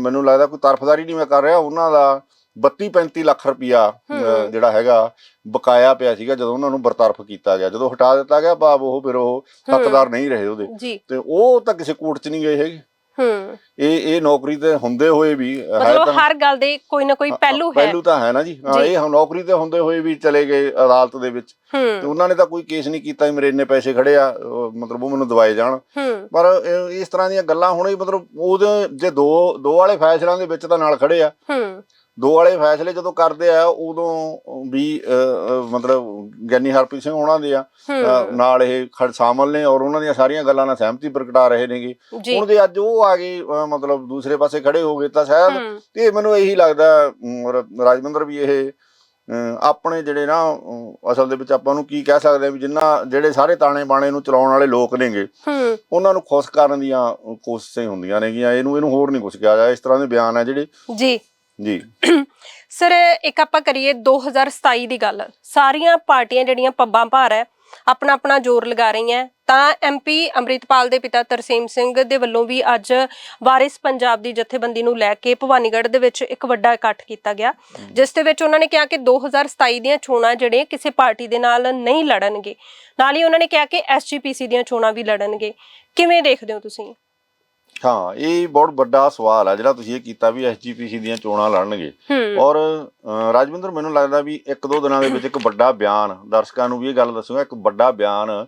ਮੈਨੂੰ ਲੱਗਦਾ ਕੋਈ ਤਰਫਦਾਰੀ ਨਹੀਂ ਮੈਂ ਕਰ ਰਿਹਾ ਉਹਨਾਂ ਦਾ 32 35 ਲੱਖ ਰੁਪਇਆ। ਜਿਹੜਾ ਹੈਗਾ ਬਕਾਇਆ ਪਿਆ ਸੀਗਾ ਜਦੋਂ ਉਹਨਾਂ ਨੂੰ ਬਰਤਰਫ ਕੀਤਾ ਗਿਆ। ਜਦੋਂ ਹਟਾ ਦਿੱਤਾ ਗਿਆ ਭਾਵ ਉਹ ਫਿਰ ਉਹ ਹੱਕਦਾਰ ਨਹੀਂ ਰਹੇ ਉਹਦੇ। ਤੇ ਉਹ ਤਾਂ ਕਿਸੇ ਕੋਰਟ 'ਚ ਨਹੀਂ ਗਏ ਹੈਗੇ। ਹੂੰ। ਇਹ ਇਹ ਨੌਕਰੀ ਤੇ ਹੁੰਦੇ ਹੋਏ ਵੀ ਮਤਲਬ ਤਾਂ ਹਰ ਗੱਲ ਦੇ ਕੋਈ ਨਾ ਕੋਈ ਪਹਿਲੂ ਹੈ। ਪਹਿਲੂ ਤਾਂ ਹੈ ਨਾ ਜੀ। ਹਾਂ। ਇਹ ਨੌਕਰੀ ਤੇ ਹੁੰਦੇ ਹੋਏ ਵੀ ਚਲੇ ਗਏ ਅਦਾਲਤ ਦੇ ਵਿੱਚ। ਤੇ ਉਹਨਾਂ ਨੇ ਤਾਂ ਕੋਈ ਕੇਸ ਨਹੀਂ ਕੀਤਾ ਵੀ ਮੇਰੇ ਇੰਨੇ ਪੈਸੇ ਖੜੇ ਆ ਮਤਲਬ ਉਹ ਮੈਨੂੰ ਦਵਾਏ ਜਾਣ। ਪਰ ਇਸ ਤਰ੍ਹਾਂ ਦੀਆਂ ਗੱਲਾਂ ਹੁਣ ਹੀ ਮਤਲਬ ਉਹਦੇ ਜੇ ਦੋ ਦੋ ਵਾਲੇ ਫੈਸਲਿਆਂ ਦੇ ਵਿੱਚ ਤਾਂ ਨਾਲ ਖੜੇ ਆ। ਹੂੰ। ਦੋ ਵਾਲੇ ਫੈਸਲੇ ਜਦੋਂ ਕਰਦੇ ਆ ਉਦੋਂ ਵੀ ਮਤਲਬ ਗਿਆਨੀ ਹਰਪ੍ਰੀਤ ਸਿੰਘ ਉਹਨਾਂ ਦੇ ਆ ਨਾਲ ਇਹ ਖੜ ਸ਼ਾਮਲ ਨੇ ਔਰ ਉਹਨਾਂ ਦੀਆਂ ਸਾਰੀਆਂ ਗੱਲਾਂ ਨਾਲ ਸਹਿਮਤੀ ਪ੍ਰਗਟਾ ਰਹੇ ਨੇਗੇ। ਹੁਣ ਜੇ ਅੱਜ ਉਹ ਆ ਗਏ ਮਤਲਬ ਦੂਸਰੇ ਪਾਸੇ ਖੜੇ ਹੋ ਗਏ ਤਾਂ ਸ਼ਾਇਦ ਤੇ ਮੈਨੂੰ ਇਹੀ ਲੱਗਦਾ ਰਾਜਵਿੰਦਰ ਵੀ ਇਹ ਆਪਣੇ ਜਿਹੜੇ ਨਾ ਅਸਲ ਦੇ ਵਿੱਚ ਆਪਾਂ ਨੂੰ ਕੀ ਕਹਿ ਸਕਦੇ ਆ ਵੀ ਜਿੰਨਾ ਜਿਹੜੇ ਸਾਰੇ ਤਾਣੇ ਬਾਣੇ ਨੂੰ ਚਲਾਉਣ ਵਾਲੇ ਲੋਕ ਨੇਗੇ ਉਹਨਾਂ ਨੂੰ ਖੁਸ਼ ਕਰਨ ਦੀਆਂ ਕੋਸ਼ਿਸ਼ਾਂ ਹੁੰਦੀਆਂ ਨੇਗੀਆਂ ਇਹਨੂੰ ਇਹਨੂੰ ਹੋਰ ਨਹੀਂ ਕੁਝ ਕਿਹਾ ਜਾ ਇਸ ਤਰ੍ਹਾਂ ਦੇ ਬਿਆਨ ਆ ਜਿਹੜੇ ਜੀ। ਜੀ। ਸਰ, ਇੱਕ ਆਪਾਂ ਕਰੀਏ 2027 ਦੀ ਗੱਲ। ਸਾਰੀਆਂ ਪਾਰਟੀਆਂ ਜਿਹੜੀਆਂ ਪੱਬਾਂ ਭਾਰ ਹੈ ਆਪਣਾ ਆਪਣਾ ਜ਼ੋਰ ਲਗਾ ਰਹੀਆਂ ਤਾਂ ਐਮਪੀ ਅੰਮ੍ਰਿਤਪਾਲ ਦੇ ਪਿਤਾ ਤਰਸੇਮ ਸਿੰਘ ਦੇ ਵੱਲੋਂ ਵੀ ਅੱਜ ਵਾਰਿਸ ਪੰਜਾਬ ਦੀ ਜਥੇਬੰਦੀ ਨੂੰ ਲੈ ਕੇ ਭਵਾਨੀਗੜ੍ਹ ਦੇ ਵਿੱਚ ਇੱਕ ਵੱਡਾ ਇਕੱਠ ਕੀਤਾ ਗਿਆ। ਜਿਸ ਦੇ ਵਿੱਚ ਉਹਨਾਂ ਨੇ ਕਿਹਾ ਕਿ 2027 ਦੀਆਂ ਚੋਣਾਂ ਜਿਹੜੇ ਕਿਸੇ ਪਾਰਟੀ ਦੇ ਨਾਲ ਨਹੀਂ ਲੜਨਗੇ। ਨਾਲ ਹੀ ਉਹਨਾਂ ਨੇ ਕਿਹਾ ਕਿ ਐਸਜੀਪੀਸੀ ਦੀਆਂ ਚੋਣਾਂ ਵੀ ਲੜਨਗੇ। ਕਿਵੇਂ ਦੇਖਦੇ ਹੋ ਤੁਸੀਂ? ਹਾਂ ਇਹ ਬਹੁਤ ਵੱਡਾ ਸਵਾਲ ਆ ਜਿਹੜਾ ਤੁਸੀਂ ਇਹ ਕੀਤਾ ਵੀ ਐਸਜੀਪੀਸੀ ਦੀਆਂ ਚੋਣਾਂ ਲੜਨਗੇ। ਔਰ ਰਾਜਵਿੰਦਰ ਮੈਨੂੰ ਲੱਗਦਾ ਵੀ ਇੱਕ ਦੋ ਦਿਨਾਂ ਦੇ ਵਿੱਚ ਇੱਕ ਵੱਡਾ ਬਿਆਨ ਦਰਸ਼ਕਾਂ ਨੂੰ ਵੀ ਇਹ ਗੱਲ ਦੱਸੂਗਾ ਇੱਕ ਵੱਡਾ ਬਿਆਨ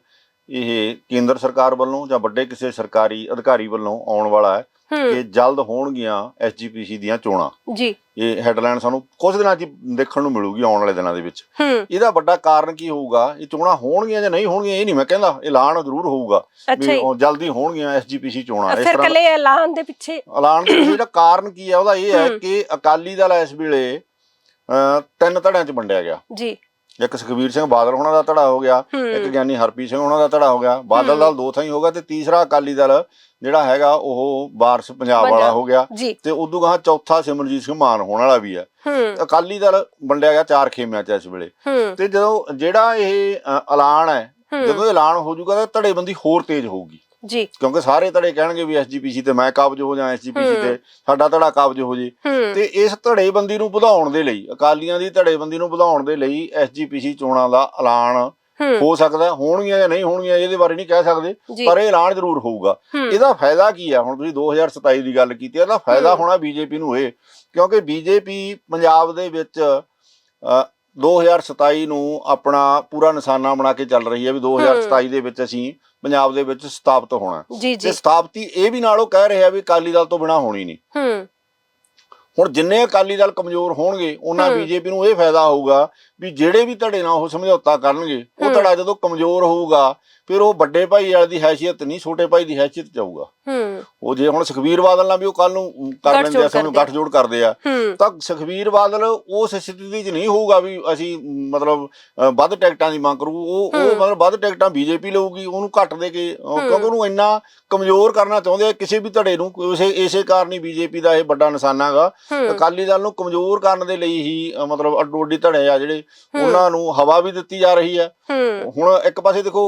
ਇਹ ਕੇਂਦਰ ਸਰਕਾਰ ਵੱਲੋਂ ਜਾਂ ਵੱਡੇ ਕਿਸੇ ਸਰਕਾਰੀ ਅਧਿਕਾਰੀ ਵੱਲੋਂ ਆਉਣ ਵਾਲਾ ਹੂੰ। ਕਿ ਜਲਦ ਹੋਣਗੀਆਂ ਐਸਜੀਪੀਸੀ ਦੀਆਂ ਚੋਣਾਂ। ਜੀ। ਇਹ ਹੈਡਲਾਈਨ ਸਾਨੂੰ ਕੁਝ ਦਿਨਾਂ 'ਚ ਦੇਖਣ ਨੂੰ ਮਿਲੂਗੀ ਆਉਣ ਵਾਲੇ ਦਿਨਾਂ ਦੇ ਵਿੱਚ। ਇਹਦਾ ਵੱਡਾ ਕਾਰਨ ਕੀ ਹੋਊਗਾ? ਇਹ ਚੋਣਾਂ ਹੋਣਗੀਆਂ ਜਾਂ ਨਹੀਂ ਹੋਣਗੀਆਂ ਇਹ ਨਹੀਂ ਮੈਂ ਕਹਿੰਦਾ। ਐਲਾਨ ਜ਼ਰੂਰ ਹੋਊਗਾ ਵੀ ਜਲਦੀ ਹੋਣਗੀਆਂ ਐਸਜੀਪੀਸੀ ਚੋਣਾਂ। ਇਸ ਫਿਰ ਤਰ੍ਹਾਂ ਕੱਲੇ ਐਲਾਨ ਦੇ ਪਿੱਛੇ ਐਲਾਨ ਦੇ ਪਿੱਛੇ ਜਿਹੜਾ ਕਾਰਨ ਕੀ ਹੈ ਉਹਦਾ ਇਹ ਹੈ। ਕਿ ਅਕਾਲੀ ਦਲ ਇਸ ਵੇਲੇ ਤਿੰਨ ਧੜਿਆਂ 'ਚ ਵੰਡਿਆ ਗਿਆ। ਜੀ। ਇੱਕ ਸੁਖਬੀਰ ਸਿੰਘ ਬਾਦਲ ਹੋਣਾ ਦਾ ਧੜਾ ਹੋ ਗਿਆ ਇੱਕ ਗਿਆਨੀ ਹਰਪ੍ਰੀਤ ਸਿੰਘ ਹੋਣਾ ਦਾ ਧੜਾ ਹੋ ਗਿਆ। ਬਾਦਲ। ਦਲ ਦੋ ਥਾਂ ਹੀ ਹੋਗਾ ਤੇ ਤੀਸਰਾ ਅਕਾਲੀ ਦਲ ਜਿਹੜਾ ਹੈਗਾ ਉਹ ਵਾਰਸ ਪੰਜਾਬ ਵਾਲਾ। ਹੋ ਗਿਆ ਤੇ ਉਦੋਂ ਗਾਂ ਚੌਥਾ ਸਿਮਰਜੀਤ ਸਿੰਘ ਮਾਨ ਹੋਣ ਵਾਲਾ ਵੀ ਹੈ। ਅਕਾਲੀ ਦਲ ਵੰਡਿਆ ਗਿਆ ਚਾਰ ਖੇਮਿਆਂ 'ਚ ਇਸ ਵੇਲੇ। ਤੇ ਜਦੋਂ ਜਿਹੜਾ ਇਹ ਐਲਾਨ ਹੈ। ਜਦੋਂ ਇਹ ਐਲਾਨ ਹੋ ਜਾਊਗਾ ਤਾਂ ਧੜੇਬੰਦੀ ਹੋਰ ਤੇਜ਼ ਹੋਊਗੀ। ਜੀ। ਕਿਉਂਕਿ ਸਾਰੇ ਧੜੇ ਕਹਿਣਗੇ ਵੀ ਐਸਜੀਪੀਸੀ ਤੇ ਮੈਂ ਕਾਬਜ ਹੋ ਜਾਂ ਐਸਜੀਪੀਸੀ। ਤੇ ਸਾਡਾ ਧੜਾ ਕਾਬਜ ਹੋ ਜੇ। ਤੇ ਇਸ ਧੜੇਬੰਦੀ ਨੂੰ ਵਧਾਉਣ ਦੇ ਲਈ ਅਕਾਲੀਆਂ ਦੀ ਧੜੇਬੰਦੀ ਨੂੰ ਵਧਾਉਣ ਦੇ ਲਈ ਐਸਜੀਪੀਸੀ ਚੋਣਾਂ ਦਾ ਐਲਾਨ ਹੂੰ। ਸਕਦਾ ਹੋਣਗੀਆਂ ਜਾਂ ਨਹੀਂ ਹੋਣਗੀਆਂ ਇਹਦੇ ਬਾਰੇ ਨਹੀਂ ਕਹਿ ਸਕਦੇ ਪਰ ਇਹ ਐਲਾਨ ਜ਼ਰੂਰ ਹੋਊਗਾ। ਇਹਦਾ ਫਾਇਦਾ ਕੀ ਆ? ਹੁਣ ਤੁਸੀਂ 2027 ਦੀ ਗੱਲ ਕੀਤੀ ਇਹਦਾ ਫਾਇਦਾ। ਹੋਣਾ ਬੀਜੇਪੀ ਨੂੰ ਇਹ ਕਿਉਂਕਿ ਬੀਜੇਪੀ ਪੰਜਾਬ ਦੇ ਵਿੱਚ ਅ, 2027 ਨੂੰ ਆਪਣਾ ਪੂਰਾ ਨਿਸ਼ਾਨਾ ਬਣਾ ਕੇ ਚੱਲ ਰਹੀ ਹੈ ਵੀ 2027 ਦੇ ਵਿੱਚ ਅਸੀਂ ਪੰਜਾਬ ਦੇ ਵਿੱਚ ਸਥਾਪਿਤ ਹੋਣਾ ਜੀ ਤੇ ਸਥਾਪਤੀ ਇਹ ਵੀ ਨਾਲ ਉਹ ਕਹਿ ਰਿਹਾ ਵੀ ਅਕਾਲੀ ਦਲ ਤੋਂ ਬਿਨਾ ਹੋਣੀ ਨਹੀਂ ਹੂੰ ਹੁਣ ਜਿੰਨੇ ਅਕਾਲੀ ਦਲ ਕਮਜ਼ੋਰ ਹੋਣਗੇ ਉਹਨਾਂ। ਬੀਜੇਪੀ ਨੂੰ ਇਹ ਫਾਇਦਾ ਹੋਊਗਾ ਵੀ ਜਿਹੜੇ ਵੀ ਧੜੇ ਨਾਲ ਉਹ ਸਮਝੌਤਾ ਕਰਨਗੇ ਉਹ। ਧੜਾ ਜਦੋਂ ਕਮਜ਼ੋਰ ਹੋਊਗਾ ਫਿਰ ਉਹ ਵੱਡੇ ਭਾਈ ਵਾਲੇ ਦੀ ਹੈਸੀਅਤ ਨਹੀਂ ਛੋਟੇ ਭਾਈ ਦੀ ਹੈਸੀਅਤ ਚ ਆਊਗਾ ਹੂੰ। ਉਹ ਜੇ ਹੁਣ ਸੁਖਬੀਰ ਬਾਦਲ ਨਾਲ ਵੀ ਉਹ ਕੱਲ ਨੂੰ ਕਰ ਲੈਂਦੇ ਆ ਸਾਨੂੰ। ਗੱਠਜੋੜ ਕਰਦੇ ਆ। ਤਾਂ ਸੁਖਬੀਰ ਬਾਦਲ ਉਸ ਸਥਿਤੀ 'ਚ ਨਹੀਂ ਹੋਊਗਾ ਵੀ ਅਸੀਂ ਮਤਲਬ ਵੱਧ ਟਿਕਟਾਂ ਦੀ ਮੰਗ ਕਰੂ। ਉਹ ਉਹ। ਮਤਲਬ ਵੱਧ ਟਿਕਟਾਂ ਬੀਜੇਪੀ ਲਊਗੀ ਉਹਨੂੰ ਘੱਟ ਦੇ ਕੇ। ਕਿਉਂਕਿ ਉਹਨੂੰ ਇੰਨਾ ਕਮਜ਼ੋਰ ਕਰਨਾ ਚਾਹੁੰਦੇ ਆ ਕਿਸੇ ਵੀ ਧੜੇ ਨੂੰ ਇਸੇ ਇਸੇ ਕਾਰਨ ਹੀ ਬੀਜੇਪੀ ਦਾ ਇਹ ਵੱਡਾ ਨਿਸ਼ਾਨਾ ਹੈਗਾ ਅਕਾਲੀ ਦਲ ਨੂੰ ਕਮਜ਼ੋਰ ਕਰਨ ਦੇ ਲਈ ਹੀ ਮਤਲਬ ਅੱਡੋ ਅੱਡੀ ਧੜੇ ਆ ਜਿਹੜੇ। ਉਹਨਾਂ ਨੂੰ ਹਵਾ ਵੀ ਦਿੱਤੀ ਜਾ ਰਹੀ ਹੈ। ਹੂੰ। ਹੁਣ ਇੱਕ ਪਾਸੇ ਦੇਖੋ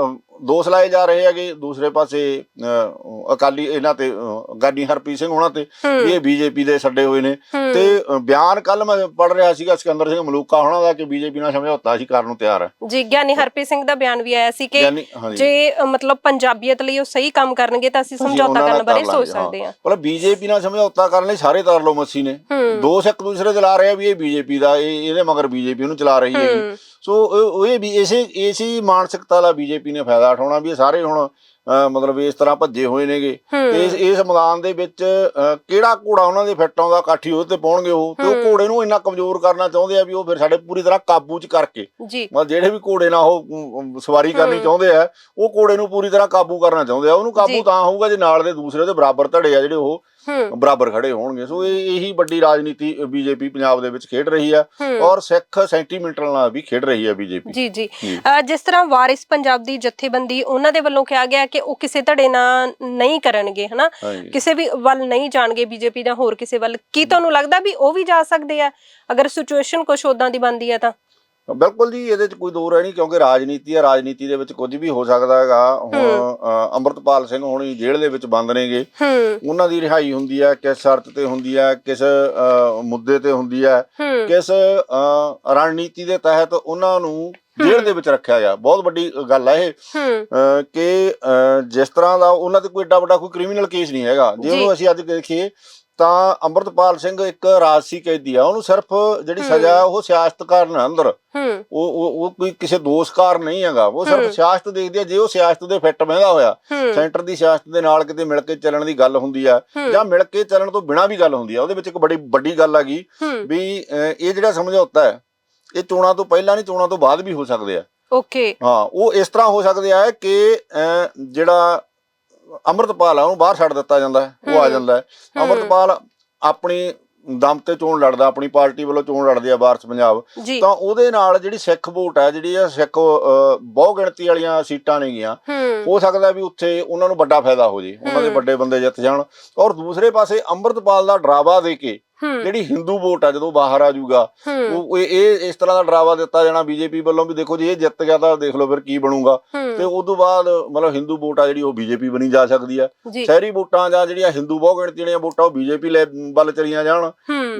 ਅ, ਅ, ਦੋਸ਼ ਲਾਏ ਜਾ ਰਹੇ ਹੈਗੇ ਦੂਸਰੇ ਪਾਸੇ ਅਕਾਲੀ ਇਹਨਾਂ ਤੇ ਅ, ਗਾਨੀ ਹਰਪ੍ਰੀਤ ਸਿੰਘ ਉਹਨਾਂ ਤੇ ਇਹ ਬੀਜੇਪੀ ਦੇ ਛੱਡੇ ਹੋਏ ਨੇ। ਤੇ ਬਿਆਨ ਕੱਲ ਮੈਂ ਪੜ ਰਿਹਾ ਸੀਗਾ ਸਿਕੰਦਰ ਸਿੰਘ ਮਲੂਕਾ ਹੋਣਾ ਦਾ ਕਿ ਬੀਜੇਪੀ ਨਾਲ ਸਮਝੌਤਾ ਸੀ ਕਰਨ ਨੂੰ ਤਿਆਰ। ਹੈ ਜੀ ਗਿਆਨੀ ਹਰਪ੍ਰੀਤ ਸਿੰਘ ਦਾ ਬਿਆਨ ਵੀ ਆਇਆ ਸੀ ਕਿ ਜੇ ਮਤਲਬ ਪੰਜਾਬੀਅਤ ਲਈ ਉਹ ਸਹੀ ਕੰਮ ਕਰਨਗੇ ਤਾਂ ਅਸੀਂ ਸਮਝੌਤਾ ਕਰਨ ਬਾਰੇ ਸੋਚ ਸਕਦੇ ਹਾਂ। ਮਤਲਬ ਬੀਜੇਪੀ ਨਾਲ ਸਮਝੌਤਾ ਕਰਨ ਲਈ ਸਾਰੇ ਤਾਰ ਲੋ ਮੱਸੀ ਨੇ। ਦੋਸ਼ ਇੱਕ ਦੂਸਰੇ ਤੇ ਲਾ ਰਹੇ ਆ ਵੀ ਇਹ ਬੀਜੇਪੀ ਦਾ ਇਹ ਇਹਦੇ ਮਗਰ ਬੀਜੇਪੀ ਉਹਨੂੰ ਚਲਾ ਰਹੀ ਹੂੰ। ਸੋ ਇਹ ਵੀ ਇਸੇ ਇਸੇ ਮਾਨਸਿਕਤਾ ਦਾ ਬੀਜੇਪੀ ਨੇ ਫਾਇਦਾ ਉਠਾਉਣਾ ਵੀ ਇਹ ਸਾਰੇ ਹੁਣ ਮਤਲਬ ਇਸ ਤਰ੍ਹਾਂ ਭੱਜੇ ਹੋਏ ਨੇਗੇ ਤੇ ਇਸ ਇਸ ਮੈਦਾਨ ਦੇ ਵਿੱਚ ਕਿਹੜਾ ਘੋੜਾ ਉਹਨਾਂ ਦੇ ਫਿੱਟ ਆਉਂਦਾ ਕਾਠੀ ਉਹਦੇ ਤੇ ਪਾਉਣਗੇ ਉਹ ਤੇ ਉਹ। ਘੋੜੇ ਨੂੰ ਇੰਨਾ ਕਮਜ਼ੋਰ ਕਰਨਾ ਚਾਹੁੰਦੇ ਆ ਵੀ ਉਹ ਫਿਰ ਸਾਡੇ ਪੂਰੀ ਤਰ੍ਹਾਂ ਕਾਬੂ 'ਚ ਕਰਕੇ ਮਤਲਬ ਜਿਹੜੇ ਵੀ ਘੋੜੇ ਨਾਲ ਉਹ ਸਵਾਰੀ ਕਰਨੀ। ਚਾਹੁੰਦੇ ਆ ਉਹ ਘੋੜੇ ਨੂੰ ਪੂਰੀ ਤਰ੍ਹਾਂ ਕਾਬੂ ਕਰਨਾ ਚਾਹੁੰਦੇ ਆ ਉਹਨੂੰ। ਕਾਬੂ ਤਾਂ ਹੋਊਗਾ ਜੇ ਨਾਲ ਦੇ ਦੂਸਰੇ ਦੇ ਬਰਾਬਰ ਧੜੇ ਆ ਜਿਹੜੇ ਉਹ ਬਰਾਬਰ ਖੜੇ ਹੋਣਗੇ। ਸੋ ਇਹ ਇਹੀ ਵੱਡੀ ਰਾਜਨੀਤੀ ਬੀਜੇਪੀ ਪੰਜਾਬ ਦੇ ਵਿੱਚ ਖੇਡ ਰਹੀ ਹੂੰ। ਔਰ ਸਿੱਖ ਸੈਂਟੀਮੈਂਟਲ ਨਾਲ ਵੀ ਖੇਡ ਰਹੀ ਆ ਬੀਜੇਪੀ। ਜੀ ਜੀ। ਜਿਸ ਤਰ੍ਹਾਂ ਵਾਰਿਸ ਪੰਜਾਬ ਦੀ ਜਥੇਬੰਦੀ ਉਹਨਾਂ ਦੇ ਵੱਲੋਂ ਕਿਹਾ ਗਿਆ ਕਿ ਉਹ ਕਿਸੇ ਧੜੇ ਨਾਲ ਨਹੀਂ ਕਰਨਗੇ ਹਨਾ? ਕਿਸੇ ਵੀ ਵੱਲ ਨਹੀਂ ਜਾਣਗੇ ਬੀਜੇਪੀ ਜਾਂ ਹੋਰ ਕਿਸੇ ਵੱਲ। ਕੀ ਤੁਹਾਨੂੰ ਲੱਗਦਾ ਵੀ ਉਹ ਵੀ ਜਾ ਸਕਦੇ ਆ? ਅਗਰ ਸਿਚੁਏਸ਼ਨ ਕੁਝ ਉਦਾਂ ਦੀ ਬਣਦੀ ਹੈ ਤਾਂ? ਬਿਲਕੁਲ ਜੀ ਇਹਦੇ ਚ ਕੋਈ ਦੋ ਰਹਿ ਨਹੀਂ ਕਿਉਂਕਿ ਰਾਜਨੀਤੀ ਆ ਰਾਜਨੀਤੀ ਦੇ ਵਿੱਚ ਕੁਝ ਵੀ ਹੋ ਸਕਦਾ ਹੈਗਾ। ਹੁਣ ਹੂੰ। ਅੰਮ੍ਰਿਤਪਾਲ ਸਿੰਘ ਹੋਣੀ ਜੇਲ੍ਹ ਦੇ ਵਿੱਚ ਬੰਦ ਨੇਗੇ। ਹੂੰ। ਉਹਨਾਂ ਦੀ ਰਿਹਾਈ ਹੁੰਦੀ ਹੈ ਕਿਸ ਸ਼ਰਤ ਤੇ ਹੁੰਦੀ ਹੈ ਕਿਸ ਮੁੱਦੇ ਤੇ ਹੁੰਦੀ ਹੈ ਹੂੰ। ਕਿਸ ਰਣਨੀਤੀ ਦੇ ਤਹਿਤ ਉਹਨਾਂ ਨੂੰ ਜੇਲ੍ਹ ਦੇ ਵਿੱਚ ਰੱਖਿਆ ਗਿਆ। ਬਹੁਤ ਵੱਡੀ ਗੱਲ ਹੈ ਇਹ। ਹੂੰ। ਕਿ ਜਿਸ ਤਰ੍ਹਾਂ ਦਾ ਉਹਨਾਂ ਤੇ ਕੋਈ ਏਡਾ ਵੱਡਾ ਕੋਈ ਕ੍ਰਿਮੀਨਲ ਕੇਸ ਨਹੀਂ ਹੈਗਾ। ਜੇ ਜੀ। ਉਹਨੂੰ ਅਸੀਂ ਅੱਜ ਦੇਖੀਏ ਤਾਂ ਅੰਮ੍ਰਿਤਪਾਲ ਸਿੰਘ ਇੱਕ ਰਾਜਸੀ ਕੈਦੀ ਆ ਉਹਨੂੰ ਸਿਰਫ ਜਿਹੜੀ। ਸਜ਼ਾ ਉਹ ਸਿਆਸਤ ਕਾਰਨ ਅੰਦਰ। ਉਹ ਉਹ ਕੋਈ ਕਿਸੇ ਦੋਸ਼ ਕਾਰਨ ਨਹੀਂ ਹੈਗਾ ਉਹ। ਸਿਰਫ ਸਿਆਸਤ ਦੇਖਦੀ ਆ ਜੇ ਉਹ ਸਿਆਸਤ ਦੇ ਫਿੱਟ ਬਹਿੰਦਾ ਹੋਇਆ ਸੈਂਟਰ ਦੀ ਸਿਆਸਤ ਦੇ ਨਾਲ ਕਿਤੇ ਮਿਲ ਕੇ ਚੱਲਣ ਦੀ ਗੱਲ ਹੁੰਦੀ ਆ ਜਾਂ ਮਿਲ ਕੇ ਚੱਲਣ ਤੋਂ ਬਿਨਾਂ ਵੀ ਗੱਲ ਹੁੰਦੀ ਆ ਉਹਦੇ ਵਿੱਚ ਇੱਕ ਬੜੀ ਵੱਡੀ ਗੱਲ ਆ ਗਈ ਵੀ ਇਹ ਜਿਹੜਾ ਸਮਝੌਤਾ ਹੈ ਇਹ ਚੋਣਾਂ ਤੋਂ ਪਹਿਲਾਂ ਨਹੀਂ ਚੋਣਾਂ ਤੋਂ ਬਾਅਦ ਵੀ ਹੋ ਸਕਦੇ ਆ। ਓਕੇ। ਹਾਂ ਉਹ ਇਸ ਤਰ੍ਹਾਂ ਹੋ ਸਕਦੇ ਆ ਕਿ ਜਿਹੜਾ ਅੰਮ੍ਰਿਤਪਾਲ ਆ ਉਹਨੂੰ ਬਾਹਰ ਛੱਡ ਦਿੱਤਾ ਜਾਂਦਾ ਹੈ ਉਹ ਆ। ਜਾਂਦਾ ਹੈ। ਅੰਮ੍ਰਿਤਪਾਲ ਆਪਣੀ ਦਮ ਤੇ ਚੋਣ ਲੜਦਾ ਆਪਣੀ ਪਾਰਟੀ ਵੱਲੋਂ ਚੋਣ ਲੜਦੇ ਆ ਵਾਰਸ ਪੰਜਾਬ ਤਾਂ ਉਹਦੇ ਨਾਲ ਜਿਹੜੀ ਸਿੱਖ ਵੋਟ ਹੈ ਜਿਹੜੀ ਆ ਸਿੱਖ ਬਹੁ ਗਿਣਤੀ ਵਾਲੀਆਂ ਸੀਟਾਂ ਨੇਗੀਆਂ ਹੂੰ ਹੋ ਸਕਦਾ ਵੀ ਉੱਥੇ ਉਹਨਾਂ ਨੂੰ ਵੱਡਾ ਫਾਇਦਾ ਹੋ ਜੇ ਉਹਨਾਂ ਦੇ। ਵੱਡੇ ਬੰਦੇ ਜਿੱਤ ਜਾਣ ਔਰ ਦੂਸਰੇ ਪਾਸੇ ਅੰਮ੍ਰਿਤਪਾਲ ਦਾ ਡਰਾਵਾ ਦੇ ਕੇ ਜਿਹੜੀ ਹਿੰਦੂ ਵੋਟ ਆ ਜਦੋਂ ਬਾਹਰ ਆ ਜਾਊਗਾ ਉਹ ਇਹ ਇਸ ਤਰ੍ਹਾਂ ਦਾ ਡਰਾਵਾ ਦਿੱਤਾ ਜਾਣਾ ਬੀਜੇਪੀ ਵੱਲੋਂ ਵੀ ਦੇਖੋ ਜੇ ਇਹ ਜਿੱਤ ਗਿਆ ਤਾਂ ਦੇਖ ਲਓ ਫਿਰ ਕੀ ਬਣੂਗਾ। ਤੇ ਉਸ ਤੋਂ ਬਾਅਦ ਮਤਲਬ ਹਿੰਦੂ ਵੋਟ ਆ ਜਿਹੜੀ ਉਹ ਬੀਜੇਪੀ ਬਣੀ ਜਾ ਸਕਦੀ ਆ। ਸ਼ਹਿਰੀ ਵੋਟਾਂ ਜਾਂ ਜਿਹੜੀਆਂ ਹਿੰਦੂ ਬਹੁਗਿਣਤੀ ਜਿਹੜੀਆਂ ਵੋਟਾਂ ਉਹ ਬੀਜੇਪੀ ਲੈ ਵੱਲ ਚਲੀਆਂ ਜਾਣ।